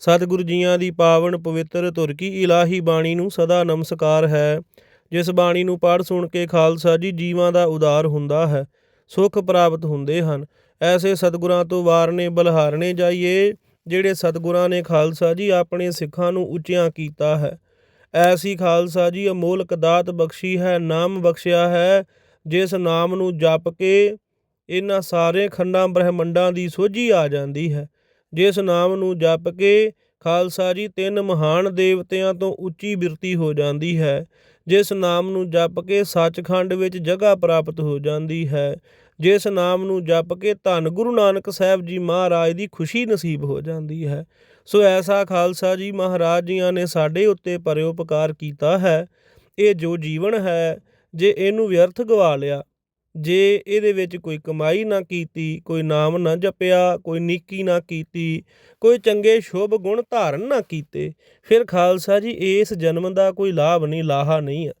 ਸਤਿਗੁਰੂ ਜੀਆਂ ਦੀ ਪਾਵਨ ਪਵਿੱਤਰ ਧੁਰ ਕੀ ਇਲਾਹੀ ਬਾਣੀ ਨੂੰ ਸਦਾ ਨਮਸਕਾਰ ਹੈ। ਜਿਸ ਬਾਣੀ ਨੂੰ ਪੜ੍ਹ ਸੁਣ ਕੇ ਖਾਲਸਾ ਜੀ ਜੀਵਾਂ ਦਾ ਉਦਾਰ ਹੁੰਦਾ ਹੈ, ਸੁਖ ਪ੍ਰਾਪਤ ਹੁੰਦੇ ਹਨ। ਐਸੇ ਸਤਿਗੁਰਾਂ ਤੋਂ ਵਾਰਨੇ ਬਲਹਾਰਨੇ ਜਾਈਏ, ਜਿਹੜੇ ਸਤਿਗੁਰਾਂ ਨੇ ਖਾਲਸਾ ਜੀ ਆਪਣੇ ਸਿੱਖਾਂ ਨੂੰ ਉੱਚਿਆਂ ਕੀਤਾ ਹੈ। ਐਸੀ ਖਾਲਸਾ ਜੀ ਅਮੋਲਕ ਦਾਤ ਬਖਸ਼ੀ ਹੈ, ਨਾਮ ਬਖਸ਼ਿਆ ਹੈ, ਜਿਸ ਨਾਮ ਨੂੰ ਜਪ ਕੇ ਇਹਨਾਂ ਸਾਰੇ ਖੰਡਾਂ ਬ੍ਰਹਿਮੰਡਾਂ ਦੀ ਸੋਝੀ ਆ ਜਾਂਦੀ ਹੈ। ਜਿਸ ਨਾਮ ਨੂੰ ਜਪ ਕੇ ਖਾਲਸਾ ਜੀ ਤਿੰਨ ਮਹਾਨ ਦੇਵਤਿਆਂ ਤੋਂ ਉੱਚੀ ਬਿਰਤੀ ਹੋ ਜਾਂਦੀ ਹੈ, ਜਿਸ ਨਾਮ ਨੂੰ ਜਪ ਕੇ ਸੱਚਖੰਡ ਵਿੱਚ ਜਗ੍ਹਾ ਪ੍ਰਾਪਤ ਹੋ ਜਾਂਦੀ ਹੈ, ਜਿਸ ਨਾਮ ਨੂੰ ਜਪ ਕੇ ਧੰਨ ਗੁਰੂ ਨਾਨਕ ਸਾਹਿਬ ਜੀ ਮਹਾਰਾਜ ਦੀ ਖੁਸ਼ੀ ਨਸੀਬ ਹੋ ਜਾਂਦੀ ਹੈ। ਸੋ ਐਸਾ ਖਾਲਸਾ ਜੀ ਮਹਾਰਾਜ ਜੀਆਂ ਨੇ ਸਾਡੇ ਉੱਤੇ ਪਰਉਪਕਾਰ ਕੀਤਾ ਹੈ। ਇਹ ਜੋ ਜੀਵਨ ਹੈ, ਜੇ ਇਹਨੂੰ ਵਿਅਰਥ ਗਵਾ ਲਿਆ ਜੇ ਇਹਦੇ ਵਿੱਚ ਕੋਈ ਕਮਾਈ ਨਾ ਕੀਤੀ, ਕੋਈ ਨਾਮ ਨਾ ਜਪਿਆ, ਕੋਈ ਨੀਕੀ ਨਾ ਕੀਤੀ, ਕੋਈ ਚੰਗੇ ਸ਼ੁਭ ਗੁਣ ਧਾਰਨ ਨਾ ਕੀਤੇ, ਫਿਰ ਖਾਲਸਾ ਜੀ, ਇਸ ਜਨਮ ਦਾ ਕੋਈ ਲਾਭ ਨਹੀਂ, ਲਾਹਾ ਨਹੀਂ ਹੈ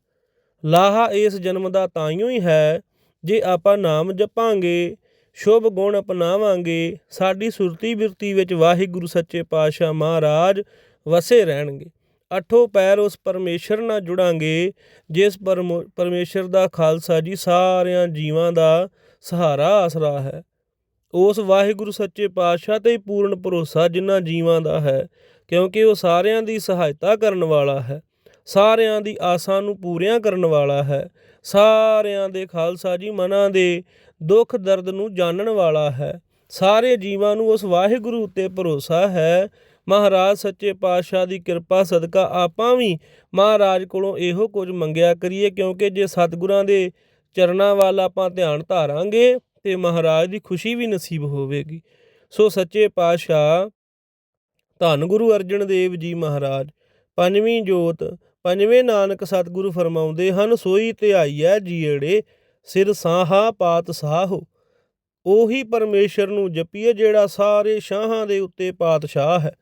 ਲਾਹਾ ਇਸ ਜਨਮ ਦਾ ਤਾਈਓ ਹੀ ਹੈ, ਜੇ ਆਪਾਂ ਨਾਮ ਜਪਾਂਗੇ, ਸ਼ੁਭ ਗੁਣ ਅਪਣਾਵਾਂਗੇ, ਸਾਡੀ ਸੁਰਤੀ ਬਿਰਤੀ ਵਿੱਚ ਵਾਹਿਗੁਰੂ ਸੱਚੇ ਪਾਤਸ਼ਾਹ ਮਹਾਰਾਜ ਵਸੇ ਰਹਿਣਗੇ। ਅੱਠੋਂ ਪੈਰ ਉਸ ਪਰਮੇਸ਼ਰ ਨਾਲ ਜੁੜਾਂਗੇ, ਜਿਸ ਪਰਮ, ਪਰਮੇਸ਼ਰ ਦਾ ਖਾਲਸਾ ਜੀ ਸਾਰਿਆਂ ਜੀਵਾਂ ਦਾ ਸਹਾਰਾ ਆਸਰਾ ਹੈ। ਉਸ ਵਾਹਿਗੁਰੂ ਸੱਚੇ ਪਾਤਸ਼ਾਹ ਤੇ ਪੂਰਨ ਭਰੋਸਾ ਜਿਨ੍ਹਾਂ ਜੀਵਾਂ ਦਾ ਹੈ, ਕਿਉਂਕਿ ਉਹ ਸਾਰਿਆਂ ਦੀ ਸਹਾਇਤਾ ਕਰਨ ਵਾਲਾ ਹੈ। ਸਾਰਿਆਂ ਦੀ ਆਸਾਂ ਨੂੰ ਪੂਰੀਆਂ ਕਰਨ ਵਾਲਾ ਹੈ। ਸਾਰਿਆਂ ਦੇ ਖਾਲਸਾ ਜੀ ਮਨਾਂ ਦੇ ਦੁੱਖ ਦਰਦ ਨੂੰ ਜਾਣਨ ਵਾਲਾ ਹੈ। ਸਾਰੇ ਜੀਵਾਂ ਨੂੰ ਉਸ ਵਾਹਿਗੁਰੂ ਉੱਤੇ ਭਰੋਸਾ ਹੈ ਮਹਾਰਾਜ ਸੱਚੇ ਪਾਤਸ਼ਾਹ ਦੀ ਕਿਰਪਾ ਸਦਕਾ ਆਪਾਂ ਵੀ ਮਹਾਰਾਜ ਕੋਲੋਂ ਇਹੋ ਕੁਝ ਮੰਗਿਆ ਕਰੀਏ, ਕਿਉਂਕਿ ਜੇ ਸਤਿਗੁਰਾਂ ਦੇ ਚਰਨਾਂ ਵੱਲ ਆਪਾਂ ਧਿਆਨ ਧਾਰਾਂਗੇ, ਤੇ ਮਹਾਰਾਜ ਦੀ ਖੁਸ਼ੀ ਵੀ ਨਸੀਬ ਹੋਵੇਗੀ। ਸੋ ਸੱਚੇ ਪਾਤਸ਼ਾਹ, ਧੰਨ ਗੁਰੂ ਅਰਜਨ ਦੇਵ ਜੀ ਮਹਾਰਾਜ, ਪੰਜਵੀਂ ਜੋਤ, ਪੰਜਵੇਂ ਨਾਨਕ ਸਤਿਗੁਰੂ ਫਰਮਾਉਂਦੇ ਹਨ, ਸੋਈ ਧਿਆਈਐ ਜੀੜੇ ਸਿਰ ਸਾਹਾ ਪਾਤ ਸਾਹੋ। ਉਹੀ ਪਰਮੇਸ਼ਰ ਨੂੰ ਜਪੀਏ, ਜਿਹੜਾ ਸਾਰੇ ਸ਼ਾਹਾਂ ਦੇ ਉੱਤੇ ਪਾਤਸ਼ਾਹ ਹੈ।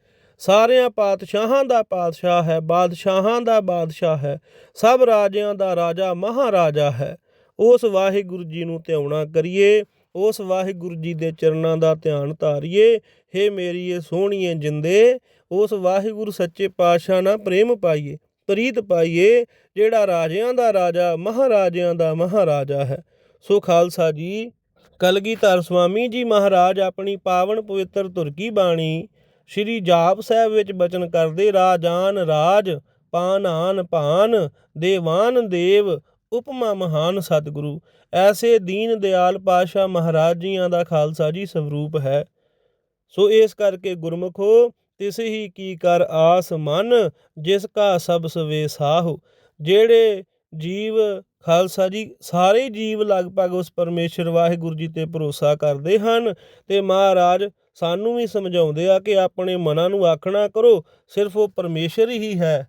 ਸਾਰਿਆਂ ਪਾਤਸ਼ਾਹਾਂ ਦਾ ਪਾਤਸ਼ਾਹ ਹੈ, ਬਾਦਸ਼ਾਹਾਂ ਦਾ ਬਾਦਸ਼ਾਹ ਹੈ, ਸਭ ਰਾਜਿਆਂ ਦਾ ਰਾਜਾ ਮਹਾਰਾਜਾ ਹੈ। ਉਸ ਵਾਹਿਗੁਰੂ ਜੀ ਨੂੰ ਧਿਆਉਣਾ ਕਰੀਏ, ਉਸ ਵਾਹਿਗੁਰੂ ਜੀ ਦੇ ਚਰਨਾਂ ਦਾ ਧਿਆਨ ਧਾਰੀਏ। ਹੇ ਮੇਰੀਏ ਸੋਹਣੀਏ ਜਿੰਦੇ, ਉਸ ਵਾਹਿਗੁਰੂ ਸੱਚੇ ਪਾਤਸ਼ਾਹ ਨਾਲ ਪ੍ਰੇਮ ਪਾਈਏ, ਪ੍ਰੀਤ ਪਾਈਏ, ਜਿਹੜਾ ਰਾਜਿਆਂ ਦਾ ਰਾਜਾ, ਮਹਾਰਾਜਿਆਂ ਦਾ ਮਹਾਰਾਜਾ ਹੈ। ਸੋ ਖਾਲਸਾ ਜੀ, ਕਲਗੀਧਰ ਸੁਆਮੀ ਜੀ ਮਹਾਰਾਜ ਆਪਣੀ ਪਾਵਨ ਪਵਿੱਤਰ ਤੁਰਕੀ ਬਾਣੀ ਸ਼੍ਰੀ ਜਾਪ ਸਾਹਿਬ ਵਿੱਚ ਬਚਨ ਕਰਦੇ, ਰਾਜਾਨ ਰਾਜ, ਪਾਨਾਨ ਭਾਨ ਦੇਵਾਨ ਦੇਵ, ਉਪਮਾ ਮਹਾਨ ਸਤਿਗੁਰੂ। ਐਸੇ ਦੀਨ ਦਿਆਲ ਪਾਸ਼ਾ ਮਹਾਰਾਜ ਜੀਆਂ ਦਾ ਖਾਲਸਾ ਜੀ ਸਰੂਪ ਹੈ। ਸੋ ਇਸ ਕਰਕੇ ਗੁਰਮਖੋ, ਤਿਸ ਹੀ ਕੀ ਕਰ ਆਸ ਮਨ, ਜਿਸ ਕਾ ਸਭ ਸਵੇ ਸਾਹੋ। ਜਿਹੜੇ ਜੀਵ ਖਾਲਸਾ ਜੀ, ਸਾਰੇ ਜੀਵ ਲਗਭਗ ਉਸ ਪਰਮੇਸ਼ਰ ਵਾਹਿਗੁਰੂ ਜੀ ਤੇ ਭਰੋਸਾ ਕਰਦੇ ਹਨ ਤੇ ਮਹਾਰਾਜ ਸਾਨੂੰ ਵੀ ਸਮਝਾਉਂਦੇ ਆ ਕਿ ਆਪਣੇ ਮਨਾਂ ਨੂੰ ਆਖਣਾ ਕਰੋ, ਸਿਰਫ ਉਹ ਪਰਮੇਸ਼ਰ ਹੀ ਹੈ,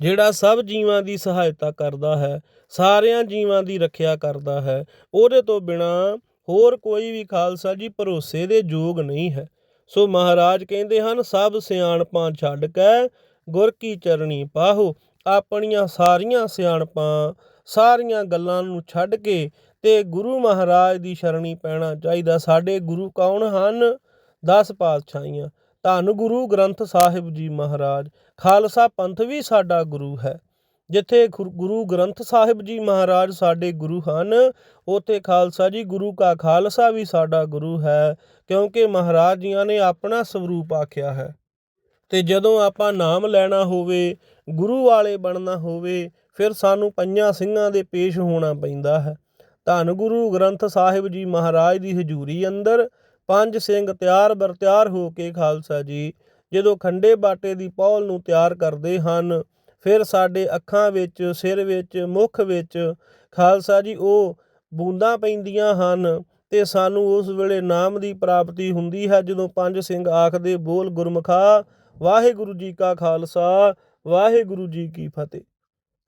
ਜਿਹੜਾ ਸਭ ਜੀਵਾਂ ਦੀ ਸਹਾਇਤਾ ਕਰਦਾ ਹੈ, ਸਾਰਿਆਂ ਜੀਵਾਂ ਦੀ ਰੱਖਿਆ ਕਰਦਾ ਹੈ, ਉਹਦੇ ਤੋਂ ਬਿਨਾ ਹੋਰ ਕੋਈ ਵੀ ਖਾਲਸਾ ਜੀ ਭਰੋਸੇ ਦੇ ਯੋਗ ਨਹੀਂ ਹੈ। ਸੋ ਮਹਾਰਾਜ ਕਹਿੰਦੇ ਹਨ, ਸਭ ਸਿਆਣਪਾਂ ਛੱਡ ਕੇ ਗੁਰ ਕੀ ਚਰਣੀ ਪਾਹੋ, ਆਪਣੀਆਂ ਸਾਰੀਆਂ ਸਿਆਣਪਾਂ ਸਾਰੀਆਂ ਗੱਲਾਂ ਨੂੰ ਛੱਡ ਕੇ ਤੇ ਗੁਰੂ ਮਹਾਰਾਜ ਦੀ ਸ਼ਰਣੀ ਪੈਣਾ ਚਾਹੀਦਾ। ਸਾਡੇ ਗੁਰੂ ਕੌਣ ਹਨ? 10 ਪਾਤਸ਼ਾਹੀਆਂ। ਧੰਨ ਗੁਰੂ ਗ੍ਰੰਥ ਸਾਹਿਬ ਜੀ ਮਹਾਰਾਜ। ਖਾਲਸਾ ਪੰਥ ਵੀ ਸਾਡਾ ਗੁਰੂ ਹੈ। ਜਿੱਥੇ ਗੁਰੂ ਗ੍ਰੰਥ ਸਾਹਿਬ ਜੀ ਮਹਾਰਾਜ ਸਾਡੇ ਗੁਰੂ ਹਨ, ਉਥੇ ਖਾਲਸਾ ਜੀ, ਗੁਰੂ ਕਾ ਖਾਲਸਾ ਵੀ ਸਾਡਾ ਗੁਰੂ ਹੈ, ਕਿਉਂਕਿ ਮਹਾਰਾਜ ਜੀਆਂ ਨੇ ਆਪਣਾ ਸਰੂਪ ਆਖਿਆ ਹੈ। ਤੇ ਜਦੋਂ ਆਪਾਂ ਨਾਮ ਲੈਣਾ ਹੋਵੇ, ਗੁਰੂ ਵਾਲੇ ਬਣਨਾ ਹੋਵੇ ਫਿਰ ਸਾਨੂੰ ਪੰਜਾਂ ਸਿੰਘਾਂ ਦੇ ਪੇਸ਼ ਹੋਣਾ ਪੈਂਦਾ ਹੈ। ਧੰਨ ਗੁਰੂ ਗ੍ਰੰਥ ਸਾਹਿਬ ਜੀ ਮਹਾਰਾਜ ਦੀ ਹਜ਼ੂਰੀ ਅੰਦਰ ਪੰਜ ਸਿੰਘ ਤਿਆਰ ਬਰ ਤਿਆਰ ਹੋ ਕੇ ਖਾਲਸਾ ਜੀ, ਜਦੋਂ ਖੰਡੇ ਬਾਟੇ ਦੀ ਪੌਲ ਨੂੰ ਤਿਆਰ ਕਰਦੇ ਹਨ, ਫਿਰ ਸਾਡੇ ਅੱਖਾਂ ਵਿੱਚ, ਸਿਰ ਵਿੱਚ, ਮੁਖ ਵਿੱਚ ਖਾਲਸਾ ਜੀ ਉਹ ਬੂੰਦਾਂ ਪੈਂਦੀਆਂ ਹਨ ਤੇ ਸਾਨੂੰ ਉਸ ਵੇਲੇ ਨਾਮ ਦੀ ਪ੍ਰਾਪਤੀ ਹੁੰਦੀ ਹੈ ਜਦੋਂ ਪੰਜ ਸਿੰਘ ਆਖਦੇ ਬੋਲ ਗੁਰਮਖਾ, ਵਾਹਿਗੁਰੂ ਜੀ ਕਾ ਖਾਲਸਾ, ਵਾਹਿਗੁਰੂ ਜੀ ਕੀ ਫਤਿਹ।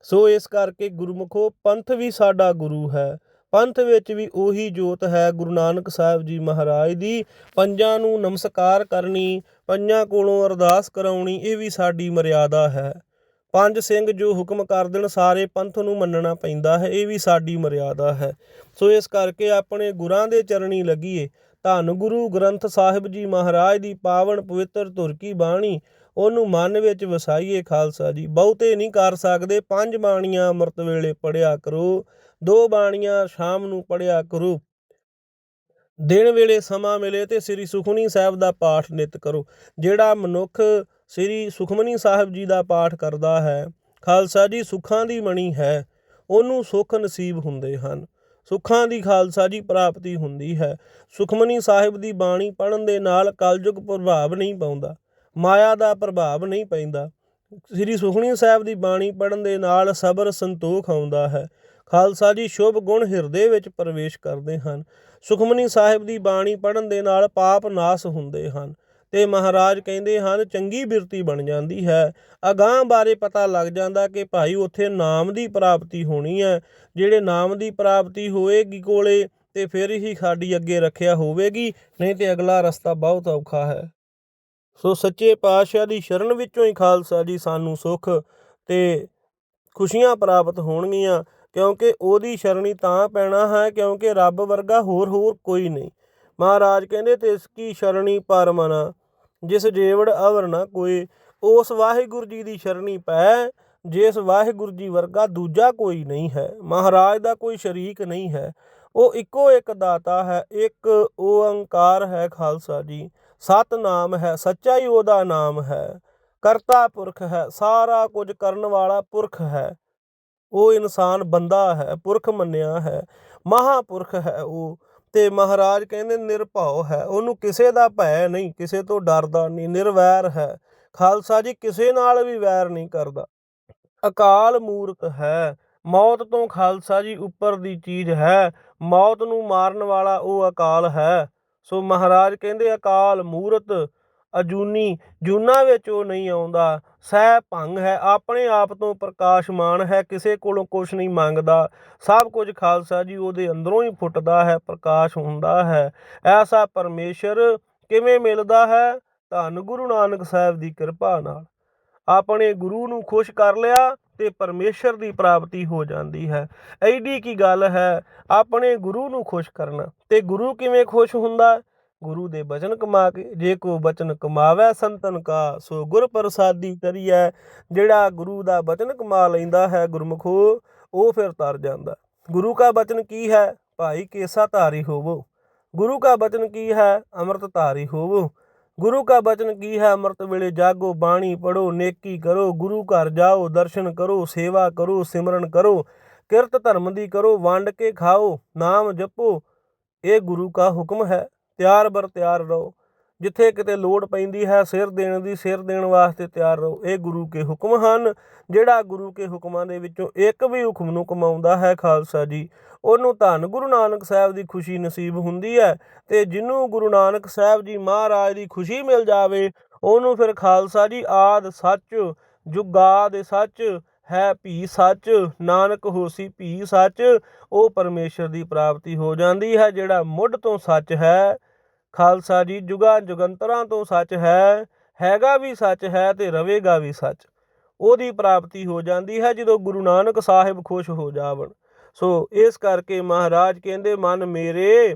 ਸੋ ਇਸ ਕਰਕੇ ਗੁਰਮੁਖੋ ਪੰਥ ਵੀ ਸਾਡਾ ਗੁਰੂ ਹੈ। ਪੰਥ ਵਿੱਚ ਵੀ ਉਹੀ ਜੋਤ ਹੈ ਗੁਰੂ ਨਾਨਕ ਸਾਹਿਬ ਜੀ ਮਹਾਰਾਜ ਦੀ। ਪੰਜਾਂ ਨੂੰ ਨਮਸਕਾਰ ਕਰਨੀ, ਪੰਜਾਂ ਕੋਲੋਂ ਅਰਦਾਸ ਕਰਾਉਣੀ, ਇਹ ਵੀ ਸਾਡੀ ਮਰਿਆਦਾ ਹੈ। ਪੰਜ ਸਿੰਘ ਜੋ ਹੁਕਮ ਕਰ ਦੇਣ, ਸਾਰੇ ਪੰਥ ਨੂੰ ਮੰਨਣਾ ਪੈਂਦਾ ਹੈ, ਇਹ ਵੀ ਸਾਡੀ ਮਰਿਆਦਾ ਹੈ। ਸੋ ਇਸ ਕਰਕੇ ਆਪਣੇ ਗੁਰਾਂ ਦੇ ਚਰਣੀ ਲੱਗੀਏ। ਧੰਨ ਗੁਰੂ ਗ੍ਰੰਥ ਸਾਹਿਬ ਜੀ ਮਹਾਰਾਜ ਦੀ ਪਾਵਨ ਪਵਿੱਤਰ ਧੁਰ ਕੀ ਬਾਣੀ ਉਹਨੂੰ ਮਨ ਵਿੱਚ ਵਸਾਈਏ ਖਾਲਸਾ ਜੀ। ਬਹੁਤੇ ਨਹੀਂ ਕਰ ਸਕਦੇ, ਪੰਜ ਬਾਣੀਆਂ ਅੰਮ੍ਰਿਤ ਵੇਲੇ ਪੜਿਆ ਕਰੋ, ਦੋ ਬਾਣੀਆਂ ਸ਼ਾਮ ਨੂੰ ਪੜਿਆ ਕਰੋ। ਦਿਨ ਵੇਲੇ ਸਮਾਂ ਮਿਲੇ ਤੇ ਸ੍ਰੀ ਸੁਖਮਨੀ ਸਾਹਿਬ ਦਾ ਪਾਠ ਨਿਤ ਕਰੋ। ਜਿਹੜਾ ਮਨੁੱਖ ਸ੍ਰੀ ਸੁਖਮਨੀ ਸਾਹਿਬ ਜੀ ਦਾ ਪਾਠ ਕਰਦਾ ਹੈ, ਖਾਲਸਾ ਜੀ ਸੁੱਖਾਂ ਦੀ ਮਣੀ ਹੈ, ਉਹਨੂੰ ਸੁੱਖ ਨਸੀਬ ਹੁੰਦੇ ਹਨ। ਸੁੱਖਾਂ ਦੀ ਖਾਲਸਾ ਜੀ ਪ੍ਰਾਪਤੀ ਹੁੰਦੀ ਹੈ। ਸੁਖਮਨੀ ਸਾਹਿਬ ਦੀ ਬਾਣੀ ਪੜਨ ਦੇ ਨਾਲ ਕਲਯੁਗ ਪ੍ਰਭਾਵ ਨਹੀਂ ਪਾਉਂਦਾ। ਮਾਇਆ ਦਾ ਪ੍ਰਭਾਵ ਨਹੀਂ ਪੈਂਦਾ। ਸ੍ਰੀ ਸੁਖਮਨੀ ਸਾਹਿਬ ਦੀ ਬਾਣੀ ਪੜਨ ਦੇ ਨਾਲ ਸਬਰ ਸੰਤੋਖ ਆਉਂਦਾ ਹੈ। ਖਾਲਸਾ ਜੀ ਸ਼ੁਭ ਗੁਣ ਹਿਰਦੇ ਵਿੱਚ ਪ੍ਰਵੇਸ਼ ਕਰਦੇ ਹਨ। ਸੁਖਮਨੀ ਸਾਹਿਬ ਦੀ ਬਾਣੀ ਪੜਨ ਦੇ ਨਾਲ ਪਾਪ ਨਾਸ ਹੁੰਦੇ ਹਨ ਤੇ ਮਹਾਰਾਜ ਕਹਿੰਦੇ ਹਨ, ਚੰਗੀ ਬਿਰਤੀ ਬਣ ਜਾਂਦੀ ਹੈ। ਅਗਾਹ ਬਾਰੇ ਪਤਾ ਲੱਗ ਜਾਂਦਾ ਕਿ ਭਾਈ ਉੱਥੇ ਨਾਮ ਦੀ ਪ੍ਰਾਪਤੀ ਹੋਣੀ ਹੈ। ਜਿਹੜੇ ਨਾਮ ਦੀ ਪ੍ਰਾਪਤੀ ਹੋਏਗੀ ਕੋਲੇ ਤੇ ਫਿਰ ਹੀ ਸਾਡੀ ਅੱਗੇ ਰੱਖਿਆ ਹੋਵੇਗੀ, ਨਹੀਂ ਤੇ ਅਗਲਾ ਰਸਤਾ ਬਹੁਤ ਔਖਾ ਹੈ। ਸੋ ਸੱਚੇ ਪਾਤਸ਼ਾਹ ਦੀ ਸ਼ਰਨ ਵਿੱਚੋਂ ਹੀ ਖਾਲਸਾ ਜੀ ਸਾਨੂੰ ਸੁੱਖ ਤੇ ਖੁਸ਼ੀਆਂ ਪ੍ਰਾਪਤ ਹੋਣਗੀਆਂ, ਕਿਉਂਕਿ ਉਹਦੀ ਸ਼ਰਣੀ ਤਾਂ ਪੈਣਾ ਹੈ, ਕਿਉਂਕਿ ਰੱਬ ਵਰਗਾ ਹੋਰ ਹੋਰ ਕੋਈ ਨਹੀਂ। ਮਹਾਰਾਜ ਕਹਿੰਦੇ ਤਿਸ ਕੀ ਸ਼ਰਣੀ ਪਰਮਨਾ ਜਿਸ ਜੇਵੜ ਅਵਰ ਨਾ ਕੋਈ, ਉਸ ਵਾਹਿਗੁਰੂ ਜੀ ਦੀ ਸ਼ਰਣੀ ਪੈ, ਜਿਸ ਵਾਹਿਗੁਰੂ ਜੀ ਵਰਗਾ ਦੂਜਾ ਕੋਈ ਨਹੀਂ ਹੈ। ਮਹਾਰਾਜ ਦਾ ਕੋਈ ਸ਼ਰੀਕ ਨਹੀਂ ਹੈ। ਉਹ ਇੱਕੋ ਇੱਕ ਦਾਤਾ ਹੈ, ਇੱਕ ਓੰਕਾਰ ਹੈ ਖਾਲਸਾ ਜੀ। ਸਤਨਾਮ ਹੈ, ਸੱਚਾ ਹੀ ਉਹਦਾ ਨਾਮ ਹੈ। ਕਰਤਾ ਪੁਰਖ ਹੈ, ਸਾਰਾ ਕੁਝ ਕਰਨ ਵਾਲਾ ਪੁਰਖ ਹੈ। ਉਹ ਇਨਸਾਨ ਬੰਦਾ ਹੈ, ਪੁਰਖ ਮੰਨਿਆ ਹੈ। ਮਹਾਪੁਰਖ ਹੈ ਉਹ ਤੇ ਮਹਾਰਾਜ ਕਹਿੰਦੇ ਨਿਰਭਉ ਹੈ। ਉਹਨੂੰ ਕਿਸੇ ਦਾ ਭੈ ਨਹੀਂ, ਕਿਸੇ ਤੋਂ ਡਰਦਾ ਨਹੀਂ, ਨਿਰਵੈਰ ਹੈ। ਖਾਲਸਾ ਜੀ ਕਿਸੇ ਨਾਲ ਵੀ ਵੈਰ ਨਹੀਂ ਕਰਦਾ। ਅਕਾਲ ਮੂਰਤ ਹੈ। ਮੌਤ ਤੋਂ ਖਾਲਸਾ ਜੀ ਉੱਪਰ ਦੀ ਚੀਜ਼ ਹੈ। ਮੌਤ ਨੂੰ ਮਾਰਨ ਵਾਲਾ ਉਹ ਅਕਾਲ ਹੈ। ਸੋ ਮਹਾਰਾਜ ਕਹਿੰਦੇ ਅਕਾਲ ਮੂਰਤ ਅਜੂਨੀ, ਜੂਨਾ ਵਿੱਚ ਉਹ ਨਹੀਂ ਆਉਂਦਾ। ਸਹਿ ਭੰਗ ਹੈ, ਆਪਣੇ ਆਪ ਤੋਂ ਪ੍ਰਕਾਸ਼ਮਾਨ ਹੈ, ਕਿਸੇ ਕੋਲੋਂ ਕੁਝ ਨਹੀਂ ਮੰਗਦਾ। ਸਭ ਕੁਝ ਖਾਲਸਾ ਜੀ ਉਹਦੇ ਅੰਦਰੋਂ ਹੀ ਫੁੱਟਦਾ ਹੈ, ਪ੍ਰਕਾਸ਼ ਹੁੰਦਾ ਹੈ। ਐਸਾ ਪਰਮੇਸ਼ਰ ਕਿਵੇਂ ਮਿਲਦਾ ਹੈ? ਧੰਨ ਗੁਰੂ ਨਾਨਕ ਸਾਹਿਬ ਦੀ ਕਿਰਪਾ ਨਾਲ। ਆਪਣੇ ਗੁਰੂ ਨੂੰ ਖੁਸ਼ ਕਰ ਲਿਆ ਤੇ ਪਰਮੇਸ਼ਰ ਦੀ ਪ੍ਰਾਪਤੀ ਹੋ ਜਾਂਦੀ ਹੈ। ਐਡੀ ਕੀ ਗੱਲ ਹੈ? ਆਪਣੇ ਗੁਰੂ ਨੂੰ ਖੁਸ਼ ਕਰਨਾ। ਤੇ ਗੁਰੂ ਕਿਵੇਂ ਖੁਸ਼ ਹੁੰਦਾ? ਗੁਰੂ ਦੇ ਬਚਨ ਕਮਾ ਕੇ, ਜੇ ਕੋ ਬਚਨ ਕਮਾਵੇ ਸੰਤਨ ਕਾ, ਸੋ ਗੁਰ ਪ੍ਰਸਾਦੀ ਕਰੀਐ। ਜਿਹੜਾ ਗੁਰੂ ਦਾ ਬਚਨ ਕਮਾ ਲੈਂਦਾ ਹੈ ਗੁਰਮੁਖੋ, ਉਹ ਫਿਰ ਤਰ ਜਾਂਦਾ। ਗੁਰੂ ਕਾ ਬਚਨ ਕੀ ਹੈ? ਭਾਈ ਕੇਸਾ ਧਾਰੀ ਹੋਵੋ। ਗੁਰੂ ਕਾ ਬਚਨ ਕੀ ਹੈ? ਅੰਮ੍ਰਿਤ ਧਾਰੀ ਹੋਵੋ। ਗੁਰੂ ਕਾ ਬਚਨ ਕੀ ਹੈ? ਅੰਮ੍ਰਿਤ ਵੇਲੇ ਜਾਗੋ, ਬਾਣੀ ਪੜੋ ਨੇਕੀ ਕਰੋ, ਗੁਰੂ ਘਰ ਜਾਓ, ਦਰਸ਼ਨ ਕਰੋ, ਸੇਵਾ ਕਰੋ, ਸਿਮਰਨ ਕਰੋ, ਕਿਰਤ ਧਰਮ ਦੀ ਕਰੋ, ਵੰਡ ਕੇ ਖਾਓ, ਨਾਮ ਜਪੋ। ਇਹ ਗੁਰੂ ਕਾ ਹੁਕਮ ਹੈ। ਤਿਆਰ ਬਰ ਤਿਆਰ ਰਹੋ। ਜਿੱਥੇ ਕਿਤੇ ਲੋੜ ਪੈਂਦੀ ਹੈ, ਸਿਰ ਦੇਣ ਦੀ, ਸਿਰ ਦੇਣ ਵਾਸਤੇ ਤਿਆਰ ਰਹੋ। ਇਹ ਗੁਰੂ ਕੇ ਹੁਕਮ ਹਨ, ਜਿਹੜਾ ਗੁਰੂ ਕੇ ਹੁਕਮਾਂ ਦੇ ਵਿੱਚੋਂ ਇੱਕ ਵੀ ਹੁਕਮ ਨੂੰ ਕਮਾਉਂਦਾ ਹੈ ਖਾਲਸਾ ਜੀ। ਉਹਨੂੰ ਧੰਨ ਗੁਰੂ ਨਾਨਕ ਸਾਹਿਬ ਦੀ ਖੁਸ਼ੀ ਨਸੀਬ ਹੁੰਦੀ ਹੈ ਤੇ ਜਿਹਨੂੰ ਗੁਰੂ ਨਾਨਕ ਸਾਹਿਬ ਜੀ ਮਹਾਰਾਜ ਦੀ ਖੁਸ਼ੀ ਮਿਲ ਜਾਵੇ, ਉਹਨੂੰ ਫਿਰ ਖਾਲਸਾ ਜੀ ਆਦ ਸੱਚ, ਜੁਗਾਦ ਸੱਚ, ਹੈ ਭੀ ਸੱਚ, ਨਾਨਕ ਹੋਸੀ ਭੀ ਸੱਚ, ਉਹ ਪਰਮੇਸ਼ਰ ਦੀ ਪ੍ਰਾਪਤੀ ਹੋ ਜਾਂਦੀ ਹੈ, ਜਿਹੜਾ ਮੁੱਢ ਤੋਂ ਸੱਚ ਹੈ। ਖਾਲਸਾ ਜੀ, ਜੁਗਾਂ ਜੁਗੰਤਰਾਂ ਤੋਂ ਸੱਚ ਹੈ, ਹੈਗਾ ਵੀ ਸੱਚ ਹੈ ਤੇ ਰਵੇਗਾ ਵੀ ਸੱਚ। ਉਹਦੀ ਪ੍ਰਾਪਤੀ ਹੋ ਜਾਂਦੀ ਹੈ ਜਦੋਂ ਗੁਰੂ ਨਾਨਕ ਸਾਹਿਬ ਖੁਸ਼ ਹੋ ਜਾਵਣ। ਸੋ ਇਸ ਕਰਕੇ ਮਹਾਰਾਜ ਕਹਿੰਦੇ, ਮਨ ਮੇਰੇ,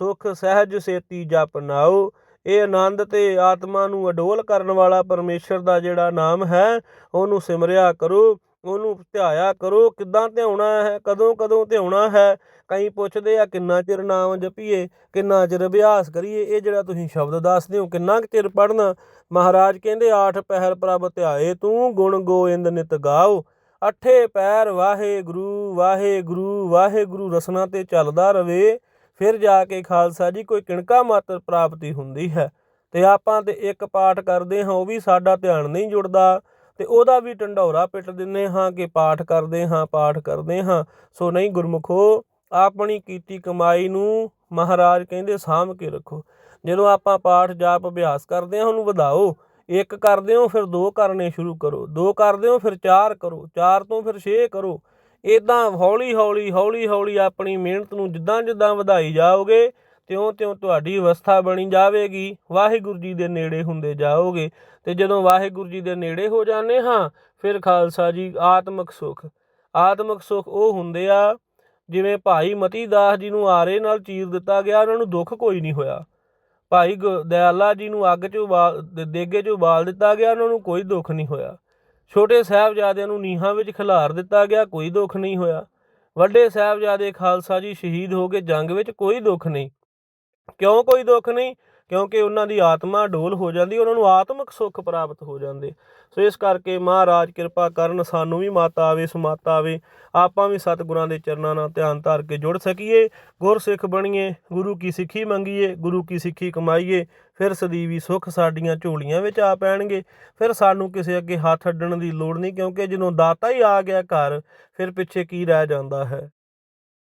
ਸੁਖ ਸਹਿਜ ਸੇਤੀ ਜਪਨਾਓ ਇਹ ਆਨੰਦ ਤੇ ਆਤਮਾ ਨੂੰ ਅਡੋਲ ਕਰਨ ਵਾਲਾ ਪਰਮੇਸ਼ਰ ਦਾ ਜਿਹੜਾ ਨਾਮ ਹੈ, ਉਹਨੂੰ ਸਿਮਰਿਆ ਕਰੋ। ਉਹਨੂੰ ਧਿਆਇਆ ਕਰੋ, ਕਿੱਦਾਂ ਧਿਆਉਣਾ ਹੈ, ਕਦੋਂ ਕਦੋਂ ਧਿਆਉਣਾ ਹੈ? ਕਈ ਪੁੱਛਦੇ ਆ, ਕਿੰਨਾ ਚਿਰ ਨਾਮ ਜਪੀਏ, ਕਿੰਨਾ ਚਿਰ ਅਭਿਆਸ ਕਰੀਏ? ਇਹ ਜਿਹੜਾ ਤੁਸੀਂ ਸ਼ਬਦ ਦੱਸਦੇ ਹੋ, ਕਿੰਨਾ ਕੁ ਚਿਰ ਪੜਨਾ ਮਹਾਰਾਜ ਕਹਿੰਦੇ, ਆਠ ਪਹਿਰ ਪ੍ਰਭ ਧਿਆਏ ਤੂੰ, ਗੁਣ ਗੋਇੰਦ ਨਿਤ ਗਾਓ। ਅਠੇ ਪੈਰ ਵਾਹਿਗੁਰੂ ਵਾਹਿਗੁਰੂ ਵਾਹਿਗੁਰੂ ਰਸਨਾ ਤੇ ਚੱਲਦਾ ਰਵੇ। ਫਿਰ ਜਾ ਕੇ ਖਾਲਸਾ ਜੀ, ਕੋਈ ਕਿਣਕਾ ਮਾਤਰ ਪ੍ਰਾਪਤੀ ਹੁੰਦੀ ਹੈ। ਤੇ ਆਪਾਂ ਤੇ ਇੱਕ ਪਾਠ ਕਰਦੇ ਹਾਂ, ਉਹ ਵੀ ਸਾਡਾ ਧਿਆਨ ਨਹੀਂ ਜੁੜਦਾ। ਤੇ ਉਹਦਾ ਵੀ ਢੰਡੌਰਾ ਪਿੱਟ ਦਿੰਨੇ ਹਾਂ ਕਿ ਪਾਠ ਕਰਦੇ ਹਾਂ, ਪਾਠ ਕਰਦੇ ਹਾਂ। ਸੋ ਨਹੀਂ ਗੁਰਮੁਖੋ, ਆਪਣੀ ਕੀਤੀ ਕਮਾਈ ਨੂੰ ਮਹਾਰਾਜ ਕਹਿੰਦੇ ਸਾਂਭ ਕੇ ਰੱਖੋ। ਜਦੋਂ ਆਪਾਂ ਪਾਠ ਜਾਪ ਅਭਿਆਸ ਕਰਦੇ ਹਾਂ, ਉਹਨੂੰ ਵਧਾਓ। ਇੱਕ ਕਰਦੇ ਹੋ, ਫਿਰ ਦੋ ਕਰਨੇ ਸ਼ੁਰੂ ਕਰੋ। ਦੋ ਕਰਦੇ ਹੋ, ਫਿਰ ਚਾਰ ਕਰੋ। ਚਾਰ ਤੋਂ ਫਿਰ 6 ਕਰੋ। ਇਦਾਂ ਹੌਲੀ ਹੌਲੀ ਹੌਲੀ ਹੌਲੀ ਆਪਣੀ ਮਿਹਨਤ ਨੂੰ ਜਿੱਦਾਂ ਜਿੱਦਾਂ ਵਧਾਈ ਜਾਓਗੇ ਤਿਉਂ ਤਿਉਂ ਤੁਹਾਡੀ ਅਵਸਥਾ ਬਣੀ ਜਾਵੇਗੀ। ਵਾਹਿਗੁਰੂ ਜੀ ਦੇ ਨੇੜੇ ਹੁੰਦੇ ਜਾਓਗੇ ਤੇ ਜਦੋਂ ਵਾਹਿਗੁਰੂ ਜੀ ਦੇ ਨੇੜੇ ਹੋ ਜਾਂਦੇ ਹਾਂ, ਫਿਰ ਖਾਲਸਾ ਜੀ ਆਤਮਿਕ ਸੁਖ। ਆਤਮਿਕ ਸੁਖ ਉਹ ਹੁੰਦੇ ਆ, ਜਿਵੇਂ ਭਾਈ ਮਤੀ ਦਾਸ ਜੀ ਨੂੰ ਆਰੇ ਨਾਲ ਚੀਰ ਦਿੱਤਾ ਗਿਆ, ਉਹਨਾਂ ਨੂੰ ਦੁੱਖ ਕੋਈ ਨਹੀਂ ਹੋਇਆ। ਭਾਈ ਗੁ- ਦਇਆਲਾ ਜੀ ਨੂੰ ਅੱਗ 'ਚ ਉਬਾਲ ਦੇਗੇ 'ਚ ਉਬਾਲ ਦਿੱਤਾ ਗਿਆ, ਉਹਨਾਂ ਨੂੰ ਕੋਈ ਦੁੱਖ ਨਹੀਂ ਹੋਇਆ। ਛੋਟੇ ਸਾਹਿਬਜ਼ਾਦਿਆਂ ਨੂੰ ਨੀਹਾਂ ਵਿੱਚ ਖਿਲਾਰ ਦਿੱਤਾ ਗਿਆ, ਕੋਈ ਦੁੱਖ ਨਹੀਂ ਹੋਇਆ। ਵੱਡੇ ਸਾਹਿਬਜ਼ਾਦੇ ਖਾਲਸਾ ਜੀ ਸ਼ਹੀਦ ਹੋ ਗਏ ਜੰਗ ਵਿੱਚ ਕੋਈ ਦੁੱਖ ਨਹੀਂ। ਕਿਉਂ ਕੋਈ ਦੁੱਖ ਨਹੀਂ? ਕਿਉਂਕਿ ਉਹਨਾਂ ਦੀ ਆਤਮਾ ਡੋਲ ਹੋ ਜਾਂਦੀ, ਉਹਨਾਂ ਨੂੰ ਆਤਮਿਕ ਸੁੱਖ ਪ੍ਰਾਪਤ ਹੋ ਜਾਂਦੇ। ਸੋ ਇਸ ਕਰਕੇ ਮਹਾਰਾਜ ਕਿਰਪਾ ਕਰਨ ਸਾਨੂੰ ਵੀ ਮਾਤਾ ਆਵੇ, ਸੁਮਾਤਾ ਆਵੇ। ਆਪਾਂ ਵੀ ਸਤਿਗੁਰਾਂ ਦੇ ਚਰਨਾਂ ਨਾਲ ਧਿਆਨ ਧਾਰ ਕੇ ਜੁੜ ਸਕੀਏ, ਗੁਰਸਿੱਖ ਬਣੀਏ, ਗੁਰੂ ਕੀ ਸਿੱਖੀ ਮੰਗੀਏ, ਗੁਰੂ ਕੀ ਸਿੱਖੀ ਕਮਾਈਏ, ਫਿਰ ਸਦੀਵੀ ਸੁੱਖ ਸਾਡੀਆਂ ਝੋਲੀਆਂ ਵਿੱਚ ਆ ਪੈਣਗੇ। ਫਿਰ ਸਾਨੂੰ ਕਿਸੇ ਅੱਗੇ ਹੱਥ ਅੱਡਣ ਦੀ ਲੋੜ ਨਹੀਂ, ਕਿਉਂਕਿ ਜਦੋਂ ਦਾਤਾ ਹੀ ਆ ਗਿਆ ਘਰ, ਫਿਰ ਪਿੱਛੇ ਕੀ ਰਹਿ ਜਾਂਦਾ ਹੈ?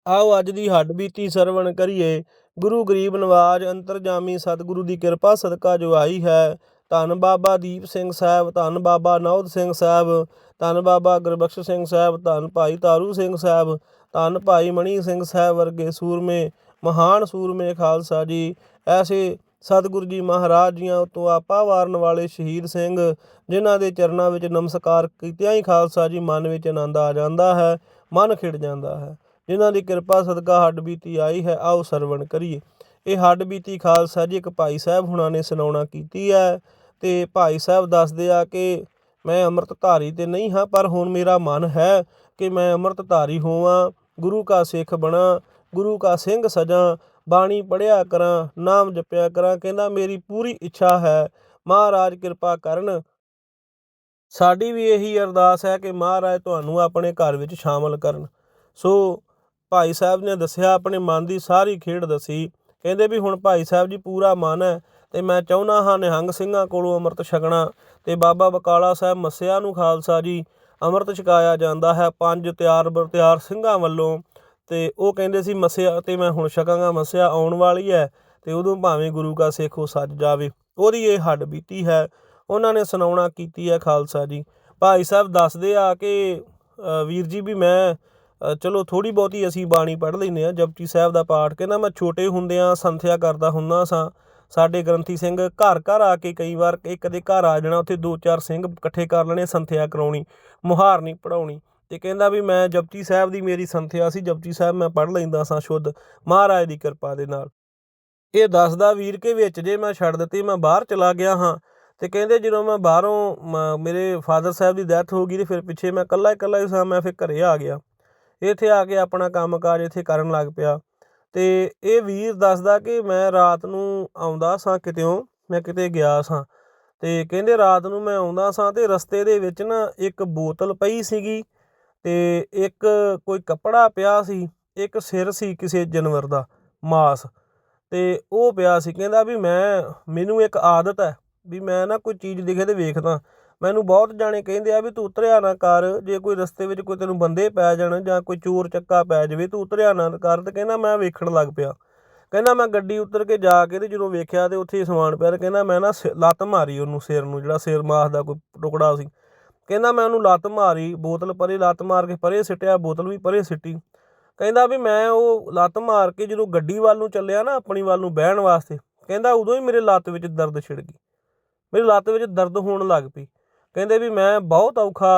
ਆਓ ਅੱਜ ਦੀ ਹੱਡ ਬੀਤੀ ਸਰਵਣ ਕਰੀਏ। ਗੁਰੂ ਗਰੀਬ ਨਵਾਜ ਅੰਤਰਜਾਮੀ ਸਤਿਗੁਰੂ ਦੀ ਕਿਰਪਾ ਸਦਕਾ ਜੋ ਆਈ ਹੈ, ਧੰਨ ਬਾਬਾ ਦੀਪ ਸਿੰਘ ਸਾਹਿਬ, ਧੰਨ ਬਾਬਾ ਨੌਦ ਸਿੰਘ ਸਾਹਿਬ, ਧੰਨ ਬਾਬਾ ਗੁਰਬਖਸ਼ ਸਿੰਘ ਸਾਹਿਬ, ਧੰਨ ਭਾਈ ਤਾਰੂ ਸਿੰਘ ਸਾਹਿਬ, ਧੰਨ ਭਾਈ ਮਣੀ ਸਿੰਘ ਸਾਹਿਬ ਵਰਗੇ ਸੂਰਮੇ, ਮਹਾਨ ਸੂਰਮੇ ਖਾਲਸਾ ਜੀ, ਐਸੇ ਸਤਿਗੁਰੂ ਜੀ ਮਹਾਰਾਜ ਜੀਆਂ ਉਤੋਂ ਆਪਾ ਵਾਰਨ ਵਾਲੇ ਸ਼ਹੀਦ ਸਿੰਘ, ਜਿਨ੍ਹਾਂ ਦੇ ਚਰਨਾਂ ਵਿੱਚ ਨਮਸਕਾਰ ਕੀਤਿਆਂ ਹੀ ਖਾਲਸਾ ਜੀ ਮਨ ਵਿੱਚ ਆਨੰਦ ਆ ਜਾਂਦਾ ਹੈ, ਮਨ ਖਿੜ ਜਾਂਦਾ ਹੈ। ਜਿਨ੍ਹਾਂ ਦੀ ਕਿਰਪਾ ਸਦਕਾ ਹੱਡ ਬੀਤੀ ਆਈ ਹੈ, ਆਓ ਸਰਵਣ ਕਰੀਏ। ਇਹ ਹੱਡ ਬੀਤੀ ਖਾਲਸਾ ਜੀ ਇੱਕ ਭਾਈ ਸਾਹਿਬ ਹੁਣਾਂ ਨੇ ਸੁਣਾਉਣਾ ਕੀਤੀ ਹੈ ਤੇ ਭਾਈ ਸਾਹਿਬ ਦੱਸਦੇ ਆ ਕਿ ਮੈਂ ਅੰਮ੍ਰਿਤਧਾਰੀ ਤੇ ਨਹੀਂ ਹਾਂ, ਪਰ ਹੁਣ ਮੇਰਾ ਮਨ ਹੈ ਕਿ ਮੈਂ ਅੰਮ੍ਰਿਤਧਾਰੀ ਹੋਵਾਂ, ਗੁਰੂ ਕਾ ਸਿੱਖ ਬਣਾ, ਗੁਰੂ ਕਾ ਸਿੰਘ ਸਜਾਂ, ਬਾਣੀ ਪੜਿਆ ਕਰਾਂ, ਨਾਮ ਜਪਿਆ ਕਰਾਂ, ਕਹਿੰਦਾ ਮੇਰੀ ਪੂਰੀ ਇੱਛਾ ਹੈ, ਮਹਾਰਾਜ ਕਿਰਪਾ ਕਰਨ। ਸਾਡੀ ਵੀ ਇਹੀ ਅਰਦਾਸ ਹੈ ਕਿ ਮਹਾਰਾਜ ਤੁਹਾਨੂੰ ਆਪਣੇ ਘਰ ਵਿੱਚ ਸ਼ਾਮਲ ਕਰਨ। ਸੋ ਭਾਈ ਸਾਹਿਬ ਨੇ ਦੱਸਿਆ, ਆਪਣੇ ਮਨ ਦੀ ਸਾਰੀ ਖੇਡ ਦੱਸੀ। ਕਹਿੰਦੇ ਵੀ ਹੁਣ ਭਾਈ ਸਾਹਿਬ ਜੀ ਪੂਰਾ ਮਨ ਹੈ ਤੇ ਮੈਂ ਚਾਹੁੰਦਾ ਹਾਂ ਨਿਹੰਗ ਸਿੰਘਾਂ ਕੋਲੋਂ ਅੰਮ੍ਰਿਤ ਛਕਣਾ। ਤੇ ਬਾਬਾ ਬਕਾਲਾ ਸਾਹਿਬ ਮੱਸਿਆ ਨੂੰ ਖਾਲਸਾ ਜੀ ਅੰਮ੍ਰਿਤ ਛਕਾਇਆ ਜਾਂਦਾ ਹੈ, ਪੰਜ ਤਿਆਰ ਬਰ ਤਿਆਰ ਸਿੰਘਾਂ ਵੱਲੋਂ। ਤੇ ਉਹ ਕਹਿੰਦੇ ਸੀ, ਮੱਸਿਆ ਤੇ ਮੈਂ ਹੁਣ ਛਕਾਂਗਾ, ਮੱਸਿਆ ਆਉਣ ਵਾਲੀ ਹੈ ਤੇ ਉਦੋਂ ਭਾਵੇਂ ਗੁਰੂ ਕਾ ਸਿੱਖ ਉਹ ਸੱਜ ਜਾਵੇ। ਉਹਦੀ ਇਹ ਹੱਡ ਬੀਤੀ ਹੈ, ਉਹਨਾਂ ਨੇ ਸੁਣਾਉਣਾ ਕੀਤੀ ਹੈ ਖਾਲਸਾ ਜੀ। ਭਾਈ ਸਾਹਿਬ ਦੱਸਦੇ ਆ ਕਿ ਵੀਰ ਜੀ ਵੀ ਮੈਂ ਚਲੋ ਥੋੜੀ ਬਹੁਤੀ ਅਸੀਂ ਬਾਣੀ ਪੜ੍ਹ ਲੈਂਦੇ ਆ ਜਪਜੀ ਸਾਹਿਬ ਦਾ ਪਾਠ ਕਹਿੰਦਾ, ਮੈਂ ਛੋਟੇ ਹੁੰਦਿਆਂ ਸੰਥਿਆ ਕਰਦਾ ਹੁੰਦਾ ਸਾਂ। ਸਾਡੇ ਗ੍ਰੰਥੀ ਸਿੰਘ ਘਰ ਘਰ ਆ ਕੇ ਕਈ ਵਾਰ ਇੱਕ ਦੇ ਘਰ ਆ ਜਾਣਾ, ਉੱਥੇ ਦੋ ਚਾਰ ਸਿੰਘ ਇਕੱਠੇ ਕਰ ਲੈਣੇ, ਸੰਥਿਆ ਕਰਾਉਣੀ ਮੁਹਾਰਨੀ ਪੜਾਉਣੀ ਤੇ ਕਹਿੰਦਾ ਵੀ ਮੈਂ ਜਪਜੀ ਸਾਹਿਬ ਦੀ ਮੇਰੀ ਸੰਥਿਆ ਸੀ, ਜਪਜੀ ਸਾਹਿਬ ਮੈਂ ਪੜ੍ਹ ਲੈਂਦਾ ਸਾਂ ਸ਼ੁੱਧ, ਮਹਾਰਾਜ ਦੀ ਕਿਰਪਾ ਦੇ ਨਾਲ। ਇਹ ਦੱਸਦਾ ਵੀਰ ਕੇ ਵਿੱਚ, ਜੇ ਮੈਂ ਛੱਡ ਦਿੱਤੀ, ਮੈਂ ਬਾਹਰ ਚਲਾ ਗਿਆ ਹਾਂ। ਤੇ ਕਹਿੰਦੇ ਜਦੋਂ ਮੈਂ ਬਾਹਰੋਂ ਮੇਰੇ ਫਾਦਰ ਸਾਹਿਬ ਦੀ ਡੈਥ ਹੋ ਗਈ ਤੇ ਫਿਰ ਪਿੱਛੇ ਮੈਂ ਇਕੱਲਾ ਇਕੱਲਾ ਹੀ ਸਾਂ, ਮੈਂ ਫਿਰ ਘਰੇ ਆ ਗਿਆ। ਇੱਥੇ ਆ ਕੇ ਆਪਣਾ ਕੰਮਕਾਜ ਇੱਥੇ ਕਰਨ ਲੱਗ ਪਿਆ। ਤੇ ਇਹ ਵੀਰ ਦੱਸਦਾ ਕਿ ਮੈਂ ਰਾਤ ਨੂੰ ਆਉਂਦਾ ਸਾਂ ਕਿਤੇੋਂ ਮੈਂ ਕਿਤੇ ਗਿਆ ਸਾਂ। ਤੇ ਕਹਿੰਦੇ ਰਾਤ ਨੂੰ ਮੈਂ ਆਉਂਦਾ ਸਾਂ ਤੇ ਰਸਤੇ ਦੇ ਵਿੱਚ ਨਾ ਇੱਕ ਬੋਤਲ ਪਈ ਸੀਗੀ ਤੇ ਇੱਕ ਕੋਈ ਕੱਪੜਾ ਪਿਆ ਸੀ, ਇੱਕ ਸਿਰ ਸੀ ਕਿਸੇ ਜਾਨਵਰ ਦਾ, ਮਾਸ। ਤੇ ਉਹ ਪਿਆ ਸੀ, ਕਹਿੰਦਾ ਵੀ ਮੈਂ, ਮੈਨੂੰ ਇੱਕ ਆਦਤ ਹੈ ਵੀ ਮੈਂ ਨਾ ਕੋਈ ਚੀਜ਼ ਦਿਖੇ ਤੇ ਵੇਖਦਾ। ਮੈਨੂੰ ਬਹੁਤ ਜਾਣੇ ਕਹਿੰਦੇ ਆ ਵੀ ਤੂੰ ਉਤਰਿਆ ਨਾ ਕਰ, ਜੇ ਕੋਈ ਰਸਤੇ ਵਿੱਚ ਕੋਈ ਤੈਨੂੰ ਬੰਦੇ ਪੈ ਜਾਣ ਜਾਂ ਕੋਈ ਚੋਰ ਚੱਕਾ ਪੈ ਜਾਵੇ, ਤੂੰ ਉਤਰਿਆ ਨਾ ਕਰ ਤੇ ਕਹਿੰਦਾ ਮੈਂ ਵੇਖਣ ਲੱਗ ਪਿਆ। ਕਹਿੰਦਾ ਮੈਂ ਗੱਡੀ ਉਤਰ ਕੇ ਜਾ ਕੇ ਤੇ ਜਦੋਂ ਵੇਖਿਆ ਤੇ ਉੱਥੇ ਹੀ ਸਮਾਨ ਪਿਆ ਤੇ ਕਹਿੰਦਾ ਮੈਂ ਨਾ ਸਿ- ਲੱਤ ਮਾਰੀ ਉਹਨੂੰ ਸਿਰ ਨੂੰ, ਜਿਹੜਾ ਸਿਰ ਮਾਸ ਦਾ ਕੋਈ ਟੁਕੜਾ ਸੀ। ਕਹਿੰਦਾ ਮੈਂ ਉਹਨੂੰ ਲੱਤ ਮਾਰੀ, ਬੋਤਲ ਪਰੇ ਲੱਤ ਮਾਰ ਕੇ ਪਰੇ ਸਿੱਟਿਆ, ਬੋਤਲ ਵੀ ਪਰੇ ਸਿੱਟੀ। ਕਹਿੰਦਾ ਵੀ ਮੈਂ ਉਹ ਲੱਤ ਮਾਰ ਕੇ ਜਦੋਂ ਗੱਡੀ ਵੱਲ ਨੂੰ ਚੱਲਿਆ ਨਾ ਆਪਣੀ ਵੱਲ ਨੂੰ ਬਹਿਣ ਵਾਸਤੇ, ਕਹਿੰਦਾ ਉਦੋਂ ਹੀ ਮੇਰੇ ਲੱਤ ਵਿੱਚ ਦਰਦ ਛਿੜ ਗਈ। ਮੇਰੀ ਲੱਤ ਵਿੱਚ ਦਰਦ ਹੋਣ ਲੱਗ ਪਈ। ਕਹਿੰਦੇ ਵੀ ਮੈਂ ਬਹੁਤ ਔਖਾ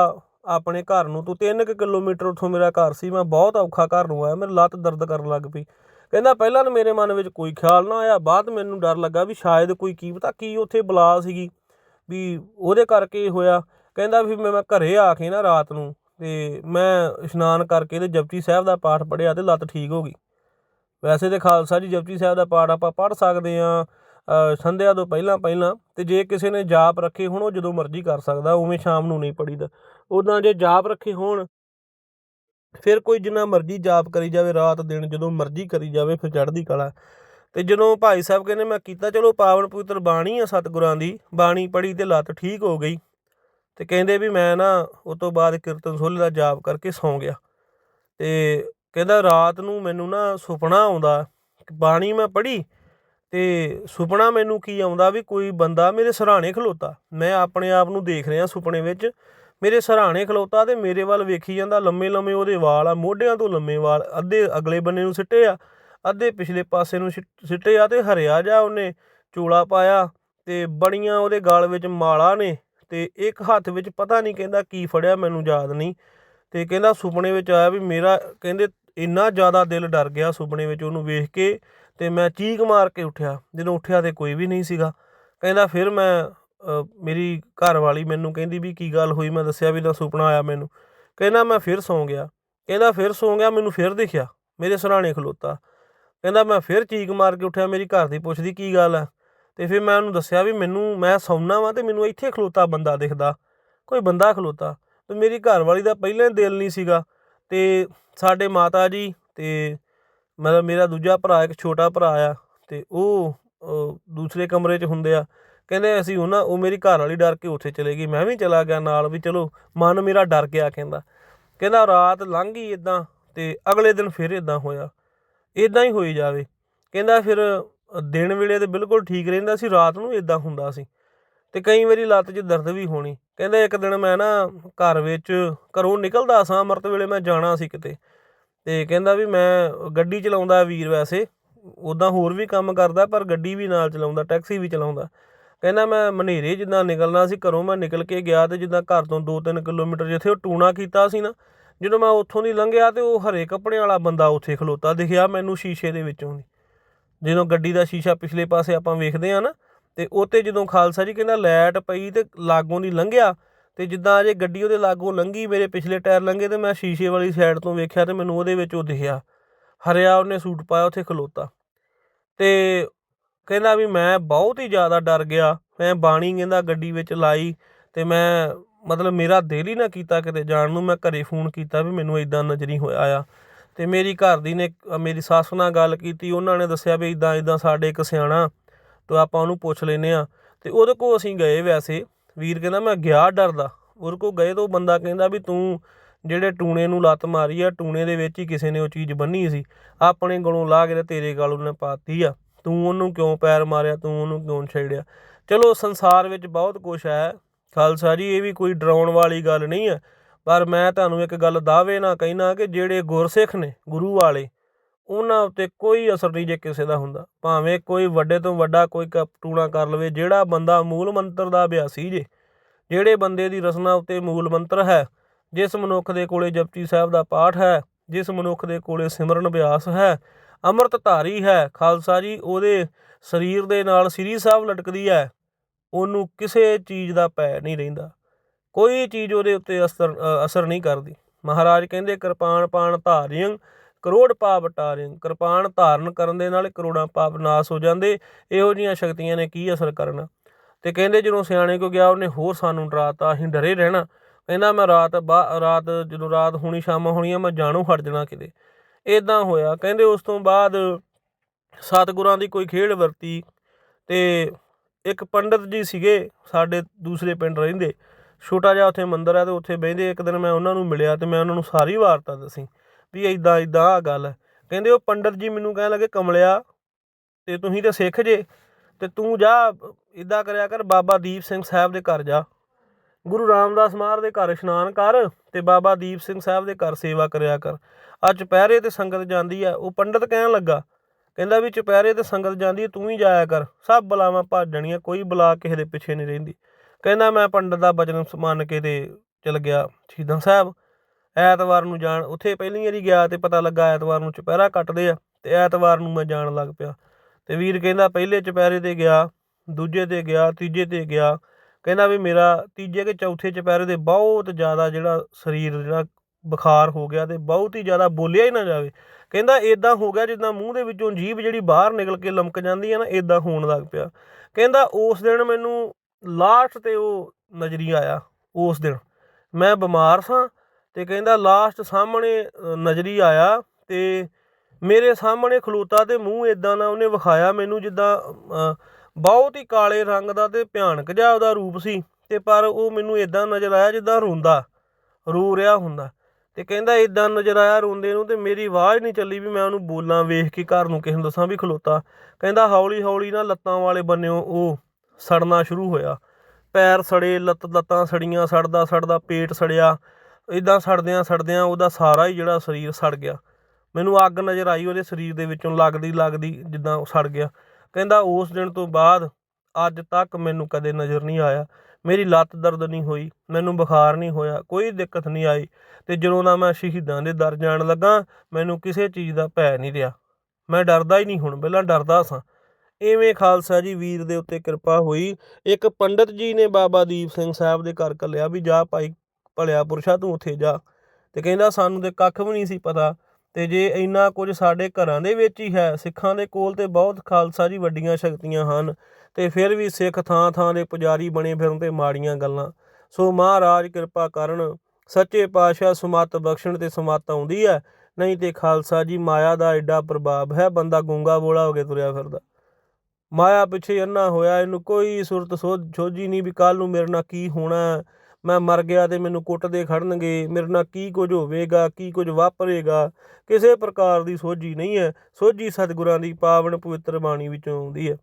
ਆਪਣੇ ਘਰ ਨੂੰ, ਤੂੰ 3 ਕਿਲੋਮੀਟਰ ਉੱਥੋਂ ਮੇਰਾ ਘਰ ਸੀ, ਮੈਂ ਬਹੁਤ ਔਖਾ ਘਰ ਨੂੰ ਆਇਆ, ਮੇਰੀ ਲੱਤ ਦਰਦ ਕਰਨ ਲੱਗ ਪਈ। ਕਹਿੰਦਾ ਪਹਿਲਾਂ ਤਾਂ ਮੇਰੇ ਮਨ ਵਿੱਚ ਕੋਈ ਖਿਆਲ ਨਾ ਆਇਆ, ਬਾਅਦ ਮੈਨੂੰ ਡਰ ਲੱਗਾ ਵੀ ਸ਼ਾਇਦ ਕੋਈ ਕੀ ਪਤਾ ਕੀ ਉੱਥੇ ਬਲਾ ਸੀਗੀ, ਵੀ ਉਹਦੇ ਕਰਕੇ ਹੋਇਆ। ਕਹਿੰਦਾ ਵੀ ਮੈਂ ਮੈਂ ਘਰੇ ਆ ਕੇ ਨਾ ਰਾਤ ਨੂੰ ਤੇ ਮੈਂ ਇਸ਼ਨਾਨ ਕਰਕੇ ਤੇ ਜਪਜੀ ਸਾਹਿਬ ਦਾ ਪਾਠ ਪੜ੍ਹਿਆ ਤੇ ਲੱਤ ਠੀਕ ਹੋ ਗਈ। ਵੈਸੇ ਤੇ ਖਾਲਸਾ ਜੀ, ਜਪਜੀ ਸਾਹਿਬ ਦਾ ਪਾਠ ਆਪਾਂ ਪੜ੍ਹ ਸਕਦੇ ਆ ਸੰਧਿਆ ਤੋਂ ਪਹਿਲਾਂ ਪਹਿਲਾਂ ਤੇ ਜੇ ਕਿਸੇ ਨੇ ਜਾਪ ਰੱਖੇ ਹੋਣ, ਉਹ ਜਦੋਂ ਮਰਜ਼ੀ ਕਰ ਸਕਦਾ, ਉਵੇਂ ਸ਼ਾਮ ਨੂੰ ਨਹੀਂ ਪੜੀਦਾ ਉਦਾਂ ਜੇ ਜਾਪ ਰੱਖੇ ਹੋਣ, ਫਿਰ ਕੋਈ ਜਿੰਨਾ ਮਰਜ਼ੀ ਜਾਪ ਕਰੀ ਜਾਵੇ, ਰਾਤ ਦਿਨ ਜਦੋਂ ਮਰਜ਼ੀ ਕਰੀ ਜਾਵੇ, ਫਿਰ ਚੜ੍ਹਦੀ ਕਲਾ। ਤੇ ਜਦੋਂ ਭਾਈ ਸਾਹਿਬ ਕਹਿੰਦੇ, ਮੈਂ ਕੀਤਾ, ਚਲੋ ਪਾਵਨ ਪਵਿੱਤਰ ਬਾਣੀ ਆ ਸਤਿਗੁਰਾਂ ਦੀ, ਬਾਣੀ ਪੜੀ ਤੇ ਲੱਤ ਠੀਕ ਹੋ ਗਈ। ਤੇ ਕਹਿੰਦੇ ਵੀ ਮੈਂ ਨਾ ਉਸ ਤੋਂ ਬਾਅਦ ਕੀਰਤਨ ਸੋਹਲੇ ਦਾ ਜਾਪ ਕਰਕੇ ਸੌਂ ਗਿਆ। ਤੇ ਕਹਿੰਦਾ ਰਾਤ ਨੂੰ ਮੈਨੂੰ ਨਾ ਸੁਪਨਾ ਆਉਂਦਾ, ਬਾਣੀ ਮੈਂ ਪੜ੍ਹੀ ਅਤੇ ਸੁਪਨਾ ਮੈਨੂੰ ਕੀ ਆਉਂਦਾ ਵੀ ਕੋਈ ਬੰਦਾ ਮੇਰੇ ਸਰਾਣੇ ਖਲੋਤਾ। ਮੈਂ ਆਪਣੇ ਆਪ ਨੂੰ ਦੇਖ ਰਿਹਾ ਸੁਪਨੇ ਵਿੱਚ, ਮੇਰੇ ਸਰਾਣੇ ਖਲੋਤਾ ਅਤੇ ਮੇਰੇ ਵੱਲ ਵੇਖੀ ਜਾਂਦਾ ਲੰਮੇ ਲੰਮੇ ਉਹਦੇ ਵਾਲ ਆ, ਮੋਢਿਆਂ ਤੋਂ ਲੰਮੇ ਵਾਲ, ਅੱਧੇ ਅਗਲੇ ਬੰਨੇ ਨੂੰ ਸਿੱਟੇ ਆ, ਅੱਧੇ ਪਿਛਲੇ ਪਾਸੇ ਨੂੰ ਸਿੱਟ- ਸਿੱਟੇ ਆ ਅਤੇ ਹਰਿਆ ਜਾ ਉਹਨੇ ਚੋਲਾ ਪਾਇਆ ਤੇ ਬੜੀਆਂ ਉਹਦੇ ਗਾਲ ਵਿੱਚ ਮਾਲਾ ਨੇ ਤੇ ਇੱਕ ਹੱਥ ਵਿੱਚ ਪਤਾ ਨਹੀਂ ਕਹਿੰਦਾ ਕੀ ਫੜਿਆ, ਮੈਨੂੰ ਯਾਦ ਨਹੀਂ। ਤੇ ਕਹਿੰਦਾ ਸੁਪਨੇ ਵਿੱਚ ਆਇਆ ਵੀ ਮੇਰਾ, ਕਹਿੰਦੇ ਇੰਨਾ ਜ਼ਿਆਦਾ ਦਿਲ ਡਰ ਗਿਆ ਸੁਪਨੇ ਵਿੱਚ ਉਹਨੂੰ ਵੇਖ ਕੇ ਅਤੇ ਮੈਂ ਚੀਕ ਮਾਰ ਕੇ ਉੱਠਿਆ, ਜਦੋਂ ਉੱਠਿਆ ਤਾਂ ਕੋਈ ਵੀ ਨਹੀਂ ਸੀਗਾ। ਕਹਿੰਦਾ ਫਿਰ ਮੈਂ ਮੇਰੀ ਘਰਵਾਲੀ ਮੈਨੂੰ ਕਹਿੰਦੀ ਵੀ ਕੀ ਗੱਲ ਹੋਈ? ਮੈਂ ਦੱਸਿਆ ਵੀ ਨਾ ਸੁਪਨਾ ਆਇਆ ਮੈਨੂੰ। ਕਹਿੰਦਾ ਮੈਂ ਫਿਰ ਸੌਂ ਗਿਆ। ਕਹਿੰਦਾ ਫਿਰ ਸੌਂ ਗਿਆ, ਮੈਨੂੰ ਫਿਰ ਦਿਖਿਆ, ਮੇਰੇ ਸਰਾਣੇ ਖਲੋਤਾ। ਕਹਿੰਦਾ ਮੈਂ ਫਿਰ ਚੀਕ ਮਾਰ ਕੇ ਉੱਠਿਆ, ਮੇਰੀ ਘਰ ਦੀ ਪੁੱਛਦੀ ਕੀ ਗੱਲ ਆ? ਤੇ ਫਿਰ ਮੈਂ ਉਹਨੂੰ ਦੱਸਿਆ ਵੀ ਮੈਨੂੰ, ਮੈਂ ਸੌਣਾ ਵਾਂ ਤੇ ਮੈਨੂੰ ਇੱਥੇ ਖਲੋਤਾ ਬੰਦਾ ਦਿਖਦਾ। ਕੋਈ ਬੰਦਾ ਖਲੋਤਾ। ਤੇ ਮੇਰੀ ਘਰਵਾਲੀ ਦਾ ਪਹਿਲਾਂ ਦਿਲ ਨਹੀਂ ਸੀਗਾ। ਤੇ ਸਾਡੇ ਮਾਤਾ ਜੀ ਤੇ ਮਤਲਬ ਮੇਰਾ ਦੂਜਾ ਭਰਾ, ਇੱਕ ਛੋਟਾ ਭਰਾ ਆ ਅਤੇ ਉਹ ਦੂਸਰੇ ਕਮਰੇ 'ਚ ਹੁੰਦੇ ਆ। ਕਹਿੰਦੇ ਅਸੀਂ ਉਹ ਨਾ, ਉਹ ਮੇਰੀ ਘਰ ਵਾਲੀ ਡਰ ਕੇ ਉੱਥੇ ਚਲੇ ਗਈ। ਮੈਂ ਵੀ ਚਲਾ ਗਿਆ ਨਾਲ ਵੀ, ਚਲੋ, ਮਨ ਮੇਰਾ ਡਰ ਗਿਆ ਕਹਿੰਦਾ। ਕਹਿੰਦਾ ਰਾਤ ਲੰਘ ਗਈ ਇਦਾਂ ਤੇ ਅਗਲੇ ਦਿਨ ਫਿਰ ਇਦਾਂ ਹੋਇਆ। ਇਦਾਂ ਹੀ ਹੋਈ ਜਾਵੇ। ਕਹਿੰਦਾ ਫਿਰ, ਦਿਨ ਵੇਲੇ ਤੇ ਬਿਲਕੁਲ ਠੀਕ ਰਹਿੰਦਾ ਸੀ, ਰਾਤ ਨੂੰ ਇਦਾਂ ਹੁੰਦਾ ਸੀ। ਤੇ ਕਈ ਵਾਰੀ ਲੱਤ 'ਚ ਦਰਦ ਵੀ ਹੋਣੀ। ਕਹਿੰਦਾ ਇੱਕ ਦਿਨ ਮੈਂ ਨਾ ਘਰ ਵਿੱਚ ਘਰੋਂ ਨਿਕਲਦਾ ਸਾਂ, ਅੰਮ੍ਰਿਤ ਵੇਲੇ ਮੈਂ ਜਾਣਾ ਸੀ ਕਿਤੇ। ਤੇ ਕਹਿੰਦਾ ਵੀ ਮੈਂ ਗੱਡੀ ਚਲਾਉਂਦਾ ਵੀਰ ਵੈਸੇ ਉਦਾਂ ਹੋਰ ਵੀ ਕੰਮ ਕਰਦਾ, ਪਰ ਗੱਡੀ ਵੀ ਨਾਲ ਚਲਾਉਂਦਾ, ਟੈਕਸੀ ਵੀ ਚਲਾਉਂਦਾ। ਕਹਿੰਦਾ ਮੈਂ ਮਨੇਰੇ ਜਿੱਦਾਂ ਨਿਕਲਣਾ ਸੀ, ਘਰੋਂ ਮੈਂ ਨਿਕਲ ਕੇ ਗਿਆ ਤੇ ਜਿੱਦਾਂ ਘਰ ਤੋਂ 2-3 ਕਿਲੋਮੀਟਰ ਜਿੱਥੇ ਉਹ ਟੂਣਾ ਕੀਤਾ ਸੀ ਨਾ, ਜਦੋਂ ਮੈਂ ਉੱਥੋਂ ਦੀ ਲੰਘਿਆ ਤੇ ਉਹ ਹਰੇ ਕੱਪੜੇ ਵਾਲਾ ਬੰਦਾ ਉੱਥੇ ਖਲੋਤਾ, ਦਿਖਿਆ ਮੈਨੂੰ ਸ਼ੀਸ਼ੇ ਦੇ ਵਿੱਚੋਂ ਦੀ। ਜਦੋਂ ਗੱਡੀ ਦਾ ਸ਼ੀਸ਼ਾ ਪਿਛਲੇ ਪਾਸੇ ਆਪਾਂ ਵੇਖਦੇ ਆ ਨਾ, ਤੇ ਉੱਤੇ ਜਦੋਂ ਖਾਲਸਾ ਜੀ ਕਹਿੰਦਾ ਲਾਈਟ ਪਈ ਤੇ ਲਾਗੋਂ ਦੀ ਲੰਘਿਆ ਤੇ ਜਿੱਦਾਂ ਅਜੇ ਗੱਡੀ ਉਹਦੇ ਲਾਗੋਂ ਲੰਘੀ, ਮੇਰੇ ਪਿਛਲੇ ਟਾਇਰ ਲੰਘੇ ਤੇ ਮੈਂ ਸ਼ੀਸ਼ੇ ਵਾਲੀ ਸਾਈਡ ਤੋਂ ਵੇਖਿਆ ਤੇ ਮੈਨੂੰ ਉਹਦੇ ਵਿੱਚ ਉਹ ਦਿਖਿਆ। ਹਰਿਆ ਉਹਨੇ ਸੂਟ ਪਾਇਆ, ਉੱਥੇ ਖਲੋਤਾ। ਤੇ ਕਹਿੰਦਾ ਵੀ ਮੈਂ ਬਹੁਤ ਹੀ ਜ਼ਿਆਦਾ ਡਰ ਗਿਆ। ਮੈਂ ਬਾਣੀ ਕਹਿੰਦਾ ਗੱਡੀ ਵਿੱਚ ਲਾਈ ਤੇ ਮੈਂ ਮਤਲਬ ਮੇਰਾ ਦਿਲ ਹੀ ਨਾ ਕੀਤਾ ਕਿਤੇ ਜਾਣ ਨੂੰ, ਮੈਂ ਘਰੇ ਫੋਨ ਕੀਤਾ ਵੀ ਮੈਨੂੰ ਇਦਾਂ ਨਜ਼ਰੀ ਹੋਇਆ ਆ। ਤੇ ਮੇਰੀ ਘਰ ਦੀ ਨੇ, ਮੇਰੀ ਸੱਸ ਨਾਲ ਗੱਲ ਕੀਤੀ, ਉਹਨਾਂ ਨੇ ਦੱਸਿਆ ਵੀ ਇਦਾਂ ਇਦਾਂ ਸਾਡੇ ਇੱਕ ਸਿਆਣਾ, ਤੇ ਆਪਾਂ ਉਹਨੂੰ ਪੁੱਛ ਲੈਨੇ ਆ ਤੇ ਉਹਦੇ ਕੋਲ ਅਸੀਂ ਗਏ ਵੈਸੇ। ਵੀਰ ਕਹਿੰਦਾ, ਮੈਂ ਗਿਆ ਡਰਦਾ। ਉਹਦੇ ਕੋਲ ਗਏ ਤਾਂ ਉਹ ਬੰਦਾ ਕਹਿੰਦਾ ਵੀ ਤੂੰ ਜਿਹੜੇ ਟੂਣੇ ਨੂੰ ਲੱਤ ਮਾਰੀ ਆ, ਟੂਣੇ ਦੇ ਵਿੱਚ ਹੀ ਕਿਸੇ ਨੇ ਉਹ ਚੀਜ਼ ਬੰਨੀ ਸੀ। ਆਪਣੇ ਗਲੋਂ ਲਾ ਕੇ ਤੇ ਤੇਰੇ ਗਲ ਉਹਨੇ ਪਾਤੀ ਆ। ਤੂੰ ਉਹਨੂੰ ਕਿਉਂ ਪੈਰ ਮਾਰਿਆ? ਤੂੰ ਉਹਨੂੰ ਕਿਉਂ ਛੇੜਿਆ? ਚਲੋ, ਸੰਸਾਰ ਵਿੱਚ ਬਹੁਤ ਕੁਝ ਹੈ। ਖਾਲਸਾ ਜੀ, ਇਹ ਵੀ ਕੋਈ ਡਰਾਉਣ ਵਾਲੀ ਗੱਲ ਨਹੀਂ ਹੈ। ਪਰ ਮੈਂ ਤੁਹਾਨੂੰ ਇੱਕ ਗੱਲ ਦਾਅਵੇ ਨਾਲ ਕਹਿਣਾ ਕਿ ਜਿਹੜੇ ਗੁਰਸਿੱਖ ਨੇ, ਗੁਰੂ ਵਾਲੇ ਉਹਨਾਂ ਉੱਤੇ ਕੋਈ ਅਸਰ ਨਹੀਂ ਜੇ ਕਿਸੇ ਦਾ ਹੁੰਦਾ। ਭਾਵੇਂ ਕੋਈ ਵੱਡੇ ਤੋਂ ਵੱਡਾ ਕੋਈ ਕ- ਟੂਣਾ ਕਰ ਲਵੇ, ਜਿਹੜਾ ਬੰਦਾ ਮੂਲ ਮੰਤਰ ਦਾ ਅਭਿਆਸੀ ਜੇ, ਜਿਹੜੇ ਬੰਦੇ ਦੀ ਰਸਨਾ ਉੱਤੇ ਮੂਲ ਮੰਤਰ ਹੈ, ਜਿਸ ਮਨੁੱਖ ਦੇ ਕੋਲੇ ਜਪਜੀ ਸਾਹਿਬ ਦਾ ਪਾਠ ਹੈ, ਜਿਸ ਮਨੁੱਖ ਦੇ ਕੋਲੇ ਸਿਮਰਨ ਅਭਿਆਸ ਹੈ ਅੰਮ੍ਰਿਤ ਧਾਰੀ ਹੈ, ਖਾਲਸਾ ਜੀ, ਉਹਦੇ ਸਰੀਰ ਦੇ ਨਾਲ ਸ੍ਰੀ ਸਾਹਿਬ ਲਟਕਦੀ ਹੈ, ਉਹਨੂੰ ਕਿਸੇ ਚੀਜ਼ ਦਾ ਪੈ ਨਹੀਂ ਰਹਿੰਦਾ। ਕੋਈ ਚੀਜ਼ ਉਹਦੇ ਉੱਤੇ ਅਸਰ ਅਸਰ ਨਹੀਂ ਕਰਦੀ। ਮਹਾਰਾਜ ਕਹਿੰਦੇ ਕਿਰਪਾਨ ਪਾਣ ਧਾਰਿਯੰ ਕਰੋੜ ਪਾਪ ਟਾਰਿਯੰ ਕਿਰਪਾਨ ਧਾਰਨ ਕਰਨ ਦੇ ਨਾਲ ਕਰੋੜਾਂ ਪਾਪ ਨਾਸ ਹੋ ਜਾਂਦੇ। ਇਹੋ ਜੀਆਂ ਸ਼ਕਤੀਆਂ ਨੇ ਕੀ ਅਸਰ ਕਰਨਾ? ਤੇ ਕਹਿੰਦੇ ਜਦੋਂ ਸਿਆਣੇ ਕੋ ਗਿਆ, ਉਹਨੇ ਹੋਰ ਸਾਨੂੰ ਡਰਾਤਾ ਅਸੀਂ ਡਰੇ ਰਹਿਣਾ। ਕਹਿੰਦਾ ਮੈਂ ਰਾਤ ਬਾ- ਰਾਤ ਜਦੋਂ ਰਾਤ ਹੋਣੀ, ਸ਼ਾਮਾਂ ਹੋਣੀਆਂ, ਮੈਂ ਜਾਣੂ ਹਟ ਜਾਣਾ ਕਿਤੇ। ਇਦਾਂ ਹੋਇਆ। ਕਹਿੰਦੇ ਉਸ ਤੋਂ ਬਾਅਦ ਸਤਿਗੁਰਾਂ ਦੀ ਕੋਈ ਖੇਡ ਵਰਤੀ ਤੇ ਇੱਕ ਪੰਡਤ ਜੀ ਸੀਗੇ, ਸਾਡੇ ਦੂਸਰੇ ਪਿੰਡ ਰਹਿੰਦੇ। ਛੋਟਾ ਜਿਹਾ ਉੱਥੇ ਮੰਦਿਰ ਹੈ ਤੇ ਉੱਥੇ ਬਹਿੰਦੇ। ਇੱਕ ਦਿਨ ਮੈਂ ਉਹਨਾਂ ਨੂੰ ਮਿਲਿਆ ਤੇ ਮੈਂ ਉਹਨਾਂ ਨੂੰ ਸਾਰੀ ਵਾਰਤਾ ਦੱਸੀ। ਵੀ ਇਦਾਂ ਇਦਾਂ ਆ ਗੱਲ। ਹੈ ਕਹਿੰਦੇ ਉਹ ਪੰਡਤ ਜੀ ਮੈਨੂੰ ਕਹਿਣ ਲੱਗੇ, ਕਮਲਿਆ, ਤੇ ਤੁਸੀਂ ਤੇ ਸਿੱਖ ਜੇ, ਤੇ ਤੂੰ ਜਾ ਇਦਾਂ ਕਰਿਆ ਕਰ, ਬਾਬਾ ਦੀਪ ਸਿੰਘ ਸਾਹਿਬ ਦੇ ਘਰ ਜਾ। ਗੁਰੂ ਰਾਮਦਾਸ ਮਹਾਰਾਜ ਦੇ ਘਰ ਇਸ਼ਨਾਨ ਕਰ ਤੇ ਬਾਬਾ ਦੀਪ ਸਿੰਘ ਸਾਹਿਬ ਦੇ ਘਰ ਸੇਵਾ ਕਰਿਆ ਕਰ। ਅੱਜ ਚੁਪਹਿਰੇ ਤੇ ਸੰਗਤ ਜਾਂਦੀ ਆ। ਉਹ ਪੰਡਤ ਕਹਿਣ ਲੱਗਾ, ਕਹਿੰਦਾ ਵੀ ਚੁਪਹਿਰੇ ਤੇ ਸੰਗਤ ਜਾਂਦੀ ਤੂੰ ਹੀ ਜਾਇਆ ਕਰ। ਸਭ ਬਲਾਵਾਂ ਭੱਜ ਜਾਣੀਆਂ, ਕੋਈ ਬਲਾ ਕਿਸੇ ਦੇ ਪਿੱਛੇ ਨਹੀਂ ਰਹਿੰਦੀ। ਕਹਿੰਦਾ ਮੈਂ ਪੰਡਤ ਦਾ ਬਚਨ ਮੰਨ ਕੇ ਤੇ ਚਲ ਗਿਆ ਸ਼ਹੀਦਾਂ ਸਾਹਿਬ। ਐਤਵਾਰ ਨੂੰ ਜਾਣ, ਉੱਥੇ ਪਹਿਲੀ ਵਾਰੀ ਗਿਆ ਤੇ ਪਤਾ ਲੱਗਾ ਐਤਵਾਰ ਨੂੰ ਚੁਪਹਿਰਾ ਕੱਟਦੇ ਆ ਤੇ ਐਤਵਾਰ ਨੂੰ ਮੈਂ ਜਾਣ ਲੱਗ ਪਿਆ। ਤੇ ਵੀਰ ਕਹਿੰਦਾ ਪਹਿਲੇ ਚੁਪਹਿਰੇ ਤੇ ਗਿਆ, ਦੂਜੇ ਤੇ ਗਿਆ, ਤੀਜੇ ਤੇ ਗਿਆ। ਕਹਿੰਦਾ ਵੀ ਮੇਰਾ ਤੀਜੇ ਕਿ ਚੌਥੇ ਚੁਪਹਿਰੇ ਦੇ ਬਹੁਤ ਜ਼ਿਆਦਾ ਜਿਹੜਾ ਸਰੀਰ ਜਿਹੜਾ ਬੁਖਾਰ ਹੋ ਗਿਆ ਤੇ ਬਹੁਤ ਹੀ ਜ਼ਿਆਦਾ ਬੋਲਿਆ ਹੀ ਨਾ ਜਾਵੇ। ਕਹਿੰਦਾ ਇਦਾਂ ਹੋ ਗਿਆ ਜਿੱਦਾਂ ਮੂੰਹ ਦੇ ਵਿੱਚੋਂ ਜੀਭ ਜਿਹੜੀ ਬਾਹਰ ਨਿਕਲ ਕੇ ਲਮਕ ਜਾਂਦੀ ਹੈ ਨਾ ਇਦਾਂ ਹੋਣ ਲੱਗ ਪਿਆ। ਕਹਿੰਦਾ ਉਸ ਦਿਨ ਮੈਨੂੰ ਲਾਸਟ ਤੇ ਉਹ ਨਜ਼ਰੀਆ ਆਇਆ, ਉਸ ਦਿਨ। ਮੈਂ ਬਿਮਾਰ ਸਾਂ ਤੇ ਕਹਿੰਦਾ ਲਾਸਟ ਸਾਹਮਣੇ ਨਜ਼ਰੀ ਆਇਆ ਤੇ ਮੇਰੇ ਸਾਹਮਣੇ ਖਲੋਤਾ ਤੇ ਮੂੰਹ ਇਦਾਂ ਨਾ ਉਹਨੇ ਵਿਖਾਇਆ ਮੈਨੂੰ ਜਿੱਦਾਂ ਬਹੁਤ ਹੀ ਕਾਲੇ ਰੰਗ ਦਾ ਤੇ ਭਿਆਨਕ ਜਿਹਾ ਉਹਦਾ ਰੂਪ ਸੀ ਤੇ ਪਰ ਉਹ ਮੈਨੂੰ ਇਦਾਂ ਨਜ਼ਰ ਆਇਆ ਜਿੱਦਾਂ ਰੋਂਦਾ, ਰੋ ਰਿਹਾ ਹੁੰਦਾ। ਤੇ ਕਹਿੰਦਾ ਇਦਾਂ ਨਜ਼ਰ ਆਇਆ ਰੋਂਦੇ ਨੂੰ ਤੇ ਮੇਰੀ ਆਵਾਜ਼ ਨਹੀਂ ਚੱਲੀ ਵੀ ਮੈਂ ਉਹਨੂੰ ਬੋਲਾਂ ਵੇਖ ਕੇ ਘਰ ਨੂੰ ਕਿਸੇ ਨੂੰ ਦੱਸਾਂ ਵੀ ਖਲੋਤਾ। ਕਹਿੰਦਾ ਹੌਲੀ ਹੌਲੀ ਨਾ ਲੱਤਾਂ ਵਾਲੇ ਬੰਨਿਓ, ਉਹ ਸੜਨਾ ਸ਼ੁਰੂ ਹੋਇਆ। ਪੈਰ ਸੜੇ, ਲੱਤ ਲੱਤਾਂ ਸੜੀਆਂ, ਸੜਦਾ ਸੜਦਾ ਪੇਟ ਸੜਿਆ। ਇਦਾਂ ਸੜਦਿਆਂ ਸੜਦਿਆਂ ਉਹਦਾ ਸਾਰਾ ਹੀ ਜਿਹੜਾ ਸਰੀਰ ਸੜ ਗਿਆ। ਮੈਨੂੰ ਅੱਗ ਨਜ਼ਰ ਆਈ ਉਹਦੇ ਸਰੀਰ ਦੇ ਵਿੱਚੋਂ, ਲੱਗਦੀ ਲੱਗਦੀ ਜਿੱਦਾਂ ਉਹ ਸੜ ਗਿਆ। ਕਹਿੰਦਾ ਉਸ ਦਿਨ ਤੋਂ ਬਾਅਦ ਅੱਜ ਤੱਕ ਮੈਨੂੰ ਕਦੇ ਨਜ਼ਰ ਨਹੀਂ ਆਇਆ। ਮੇਰੀ ਲੱਤ ਦਰਦ ਨਹੀਂ ਹੋਈ, ਮੈਨੂੰ ਬੁਖਾਰ ਨਹੀਂ ਹੋਇਆ, ਕੋਈ ਦਿੱਕਤ ਨਹੀਂ ਆਈ ਤੇ ਜਦੋਂ ਦਾ ਮੈਂ ਸ਼ਹੀਦਾਂ ਦੇ ਦਰ ਜਾਣ ਲੱਗਾ, ਮੈਨੂੰ ਕਿਸੇ ਚੀਜ਼ ਦਾ ਭੈ ਨਹੀਂ ਰਿਹਾ। ਮੈਂ ਡਰਦਾ ਹੀ ਨਹੀਂ ਹੁਣ, ਪਹਿਲਾਂ ਡਰਦਾ ਸਾਂ। ਇਵੇਂ ਖਾਲਸਾ ਜੀ ਵੀਰ ਦੇ ਉੱਤੇ ਕਿਰਪਾ ਹੋਈ। ਇੱਕ ਪੰਡਤ ਜੀ ਨੇ ਬਾਬਾ ਦੀਪ ਸਿੰਘ ਸਾਹਿਬ ਦੇ ਘਰ ਕੱਲਿਆ ਵੀ ਜਾ ਭਾਈ ਭਲਿਆ ਪੁਰਸ਼ਾ ਤੂੰ ਉੱਥੇ ਜਾ। ਤੇ ਕਹਿੰਦਾ ਸਾਨੂੰ ਤੇ ਕੱਖ ਵੀ ਨਹੀਂ ਸੀ ਪਤਾ। ਤੇ ਜੇ ਇੰਨਾ ਕੁਝ ਸਾਡੇ ਘਰਾਂ ਦੇ ਵਿੱਚ ਹੀ ਹੈ, ਸਿੱਖਾਂ ਦੇ ਕੋਲ ਤੇ ਬਹੁਤ ਖਾਲਸਾ ਜੀ ਵੱਡੀਆਂ ਸ਼ਕਤੀਆਂ ਹਨ। ਤੇ ਫਿਰ ਵੀ ਸਿੱਖ ਥਾਂ ਥਾਂ ਦੇ ਪੁਜਾਰੀ ਬਣੇ ਫਿਰਨ ਤੇ ਮਾੜੀਆਂ ਗੱਲਾਂ। ਸੋ ਮਹਾਰਾਜ ਕਿਰਪਾ ਕਰਨ, ਸੱਚੇ ਪਾਤਸ਼ਾਹ ਸੁਮਤ ਬਖਸ਼ਣ ਤੇ ਸੁਮਤ ਆਉਂਦੀ ਹੈ। ਨਹੀਂ ਤੇ ਖਾਲਸਾ ਜੀ ਮਾਇਆ ਦਾ ਐਡਾ ਪ੍ਰਭਾਵ ਹੈ, ਬੰਦਾ ਗੂੰਗਾ ਬੋਲਾ ਹੋ ਕੇ ਤੁਰਿਆ ਫਿਰਦਾ। ਮਾਇਆ ਪਿੱਛੇ ਅੰਨਾ ਹੋਇਆ, ਇਹਨੂੰ ਕੋਈ ਸੁਰਤ ਸੋਝ ਸੋਝੀ ਨਹੀਂ ਵੀ ਕੱਲ ਨੂੰ ਮੇਰੇ ਨਾਲ ਕੀ ਹੋਣਾ। ਮੈਂ ਮਰ ਗਿਆ ਤੇ ਮੈਨੂੰ ਕੁੱਟਦੇ ਖੜਨਗੇ, ਮੇਰੇ ਨਾਲ ਕੀ ਕੁਝ ਹੋਵੇਗਾ, ਕੀ ਕੁਝ ਵਾਪਰੇਗਾ? ਕਿਸੇ ਪ੍ਰਕਾਰ ਦੀ ਸੋਝੀ ਨਹੀਂ ਹੈ। ਸੋਝੀ ਸਤਿਗੁਰਾਂ ਦੀ ਪਾਵਨ ਪਵਿੱਤਰ ਬਾਣੀ ਵਿੱਚੋਂ ਆਉਂਦੀ ਹੈ।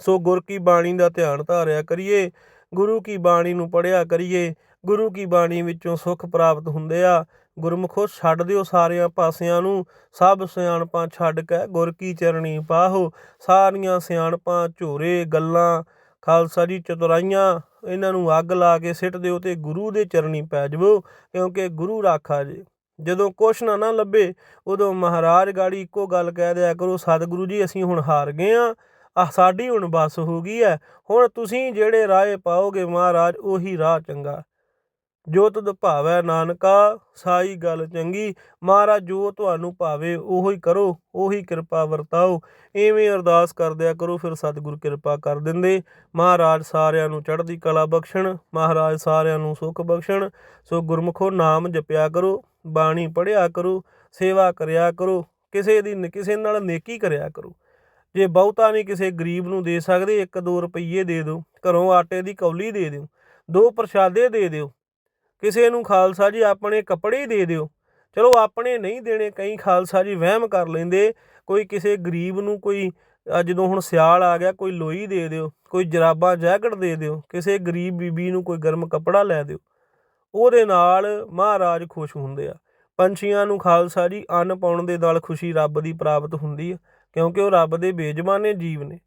ਸੋ ਗੁਰ ਕੀ ਬਾਣੀ ਦਾ ਧਿਆਨ ਧਾਰਿਆ ਕਰੀਏ, ਗੁਰੂ ਕੀ ਬਾਣੀ ਨੂੰ ਪੜਿਆ ਕਰੀਏ, ਗੁਰੂ ਕੀ ਬਾਣੀ ਵਿੱਚੋਂ ਸੁੱਖ ਪ੍ਰਾਪਤ ਹੁੰਦੇ ਆ। ਗੁਰਮੁਖੋ, ਛੱਡ ਦਿਓ ਸਾਰਿਆਂ ਪਾਸਿਆਂ ਨੂੰ, ਸਭ ਸਿਆਣਪਾਂ ਛੱਡ ਕੇ ਗੁਰ ਕੀ ਚਰਣੀ ਪਾਹੋ। ਸਾਰੀਆਂ ਸਿਆਣਪਾਂ, ਝੋਰੇ, ਗੱਲਾਂ ਖਾਲਸਾ ਜੀ ਚਤੁਰਾਈਆਂ, ਇਹਨਾਂ ਨੂੰ ਅੱਗ ਲਾ ਕੇ ਸਿੱਟ ਦਿਓ ਤੇ ਗੁਰੂ ਦੇ ਚਰਣੀ ਪੈ ਜਾਵੋ, ਕਿਉਂਕਿ ਗੁਰੂ ਰਾਖਾ ਜੇ। ਜਦੋਂ ਕੁਛ ਨਾ ਨਾ ਲੱਭੇ, ਉਦੋਂ ਮਹਾਰਾਜ ਗਾੜੀ ਇੱਕੋ ਗੱਲ ਕਹਿ ਦਿਆ ਕਰੋ, ਸਤਿਗੁਰੂ ਜੀ, ਅਸੀਂ ਹੁਣ ਹਾਰ ਗਏ ਆ। ਆ ਸਾਡੀ ਹੁਣ ਬਸ ਹੋ ਗਈ ਹੈ ਹੁਣ ਤੁਸੀਂ ਜਿਹੜੇ ਰਾਹ ਪਾਓਗੇ ਮਹਾਰਾਜ, ਉਹੀ ਰਾਹ ਚੰਗਾ। ਜੋ ਤੁਧ ਭਾਵੈ ਨਾਨਕਾ, ਸਾਈ ਗੱਲ ਚੰਗੀ, ਮਹਾਰਾਜ ਜੋ ਤੁਹਾਨੂੰ ਭਾਵੇ, ਉਹੋ ਹੀ ਕਰੋ, ਉਹੀ ਕਿਰਪਾ ਵਰਤਾਓ। ਐਵੇਂ ਅਰਦਾਸ ਕਰਦਿਆ ਕਰੋ, ਫਿਰ ਸਤਿਗੁਰ ਕਿਰਪਾ ਕਰ ਦਿੰਦੇ। ਮਹਾਰਾਜ ਸਾਰਿਆਂ ਨੂੰ ਚੜ੍ਹਦੀ ਕਲਾ ਬਖਸ਼ਣ, ਮਹਾਰਾਜ ਸਾਰਿਆਂ ਨੂੰ ਸੁੱਖ ਬਖਸ਼ਣ। ਸੋ ਗੁਰਮੁਖੋ ਨਾਮ ਜਪਿਆ ਕਰੋ, ਬਾਣੀ ਪੜਿਆ ਕਰੋ, ਸੇਵਾ ਕਰਿਆ ਕਰੋ, ਕਿਸੇ ਦੀ ਨ- ਕਿਸੇ ਨਾਲ ਨੇਕੀ ਕਰਿਆ ਕਰੋ। ਜੇ ਬਹੁਤਾ ਨਹੀਂ ਕਿਸੇ ਗਰੀਬ ਨੂੰ ਦੇ ਸਕਦੇ 1-2 ਰੁਪਈਏ ਦੇ ਦਿਓ, ਘਰੋਂ ਆਟੇ ਦੀ ਕੌਲੀ ਦੇ ਦਿਓ, ਦੋ ਪ੍ਰਸ਼ਾਦੇ ਦੇ ਦਿਓ ਕਿਸੇ ਨੂੰ ਖਾਲਸਾ ਜੀ ਆਪਣੇ ਕੱਪੜੇ ਹੀ ਦੇ ਦਿਓ। ਚਲੋ ਆਪਣੇ ਨਹੀਂ ਦੇਣੇ, ਕਈ ਖਾਲਸਾ ਜੀ ਵਹਿਮ ਕਰ ਲੈਂਦੇ। ਕੋਈ ਕਿਸੇ ਗਰੀਬ ਨੂੰ ਕੋਈ ਜਦੋਂ ਹੁਣ ਸਿਆਲ ਆ ਗਿਆ, ਕੋਈ ਲੋਈ ਦੇ ਦਿਓ, ਕੋਈ ਜਰਾਬਾਂ, ਜੈਕਟ ਦੇ ਦਿਓ, ਕਿਸੇ ਗਰੀਬ ਬੀਬੀ ਨੂੰ ਕੋਈ ਗਰਮ ਕੱਪੜਾ ਲੈ ਦਿਓ। ਉਹਦੇ ਨਾਲ ਮਹਾਰਾਜ ਖੁਸ਼ ਹੁੰਦੇ ਆ। ਪੰਛੀਆਂ ਨੂੰ ਖਾਲਸਾ ਜੀ ਅੰਨ ਪਾਉਣ ਦੇ ਨਾਲ ਖੁਸ਼ੀ ਰੱਬ ਦੀ ਪ੍ਰਾਪਤ ਹੁੰਦੀ ਹੈ ਕਿਉਂਕਿ ਉਹ ਰੱਬ ਦੇ ਬੇਜਮਾਨੇ ਜੀਵ ਨੇ।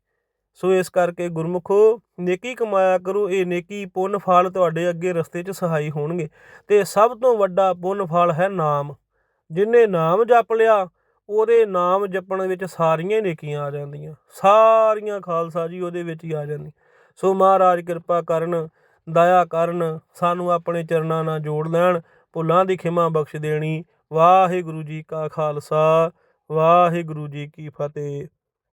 ਸੋ ਇਸ ਕਰਕੇ ਗੁਰਮੁਖੋ, ਨੇਕੀ ਕਮਾਇਆ ਕਰੋ, ਇਹ ਨੇਕੀ ਪੁੰਨ ਫਲ ਤੁਹਾਡੇ ਅੱਗੇ ਰਸਤੇ 'ਚ ਸਹਾਈ ਹੋਣਗੇ। ਤੇ ਸਭ ਤੋਂ ਵੱਡਾ ਪੁੰਨ ਫਲ ਹੈ ਨਾਮ। ਜਿਨੇ ਨਾਮ ਜਪ ਲਿਆ, ਉਹਦੇ ਨਾਮ ਜਪਣ ਵਿੱਚ ਸਾਰੀਆਂ ਹੀ ਨੇਕੀਆਂ ਆ ਜਾਂਦੀਆਂ। ਸਾਰੀਆਂ ਖਾਲਸਾ ਜੀ ਉਹਦੇ ਵਿੱਚ ਹੀ ਆ ਜਾਂਦੀ ਸੋ ਮਹਾਰਾਜ ਕਿਰਪਾ ਕਰਨ, ਦਇਆ ਕਰਨ, ਸਾਨੂੰ ਆਪਣੇ ਚਰਨਾਂ ਨਾਲ ਜੋੜ ਲੈਣ, ਭੁੱਲਾਂ ਦੀ ਖਿਮਾ ਬਖਸ਼ ਦੇਣੀ। ਵਾਹਿਗੁਰੂ ਜੀ ਕਾ ਖਾਲਸਾ, ਵਾਹਿਗੁਰੂ ਜੀ ਕੀ ਫਤਿਹ।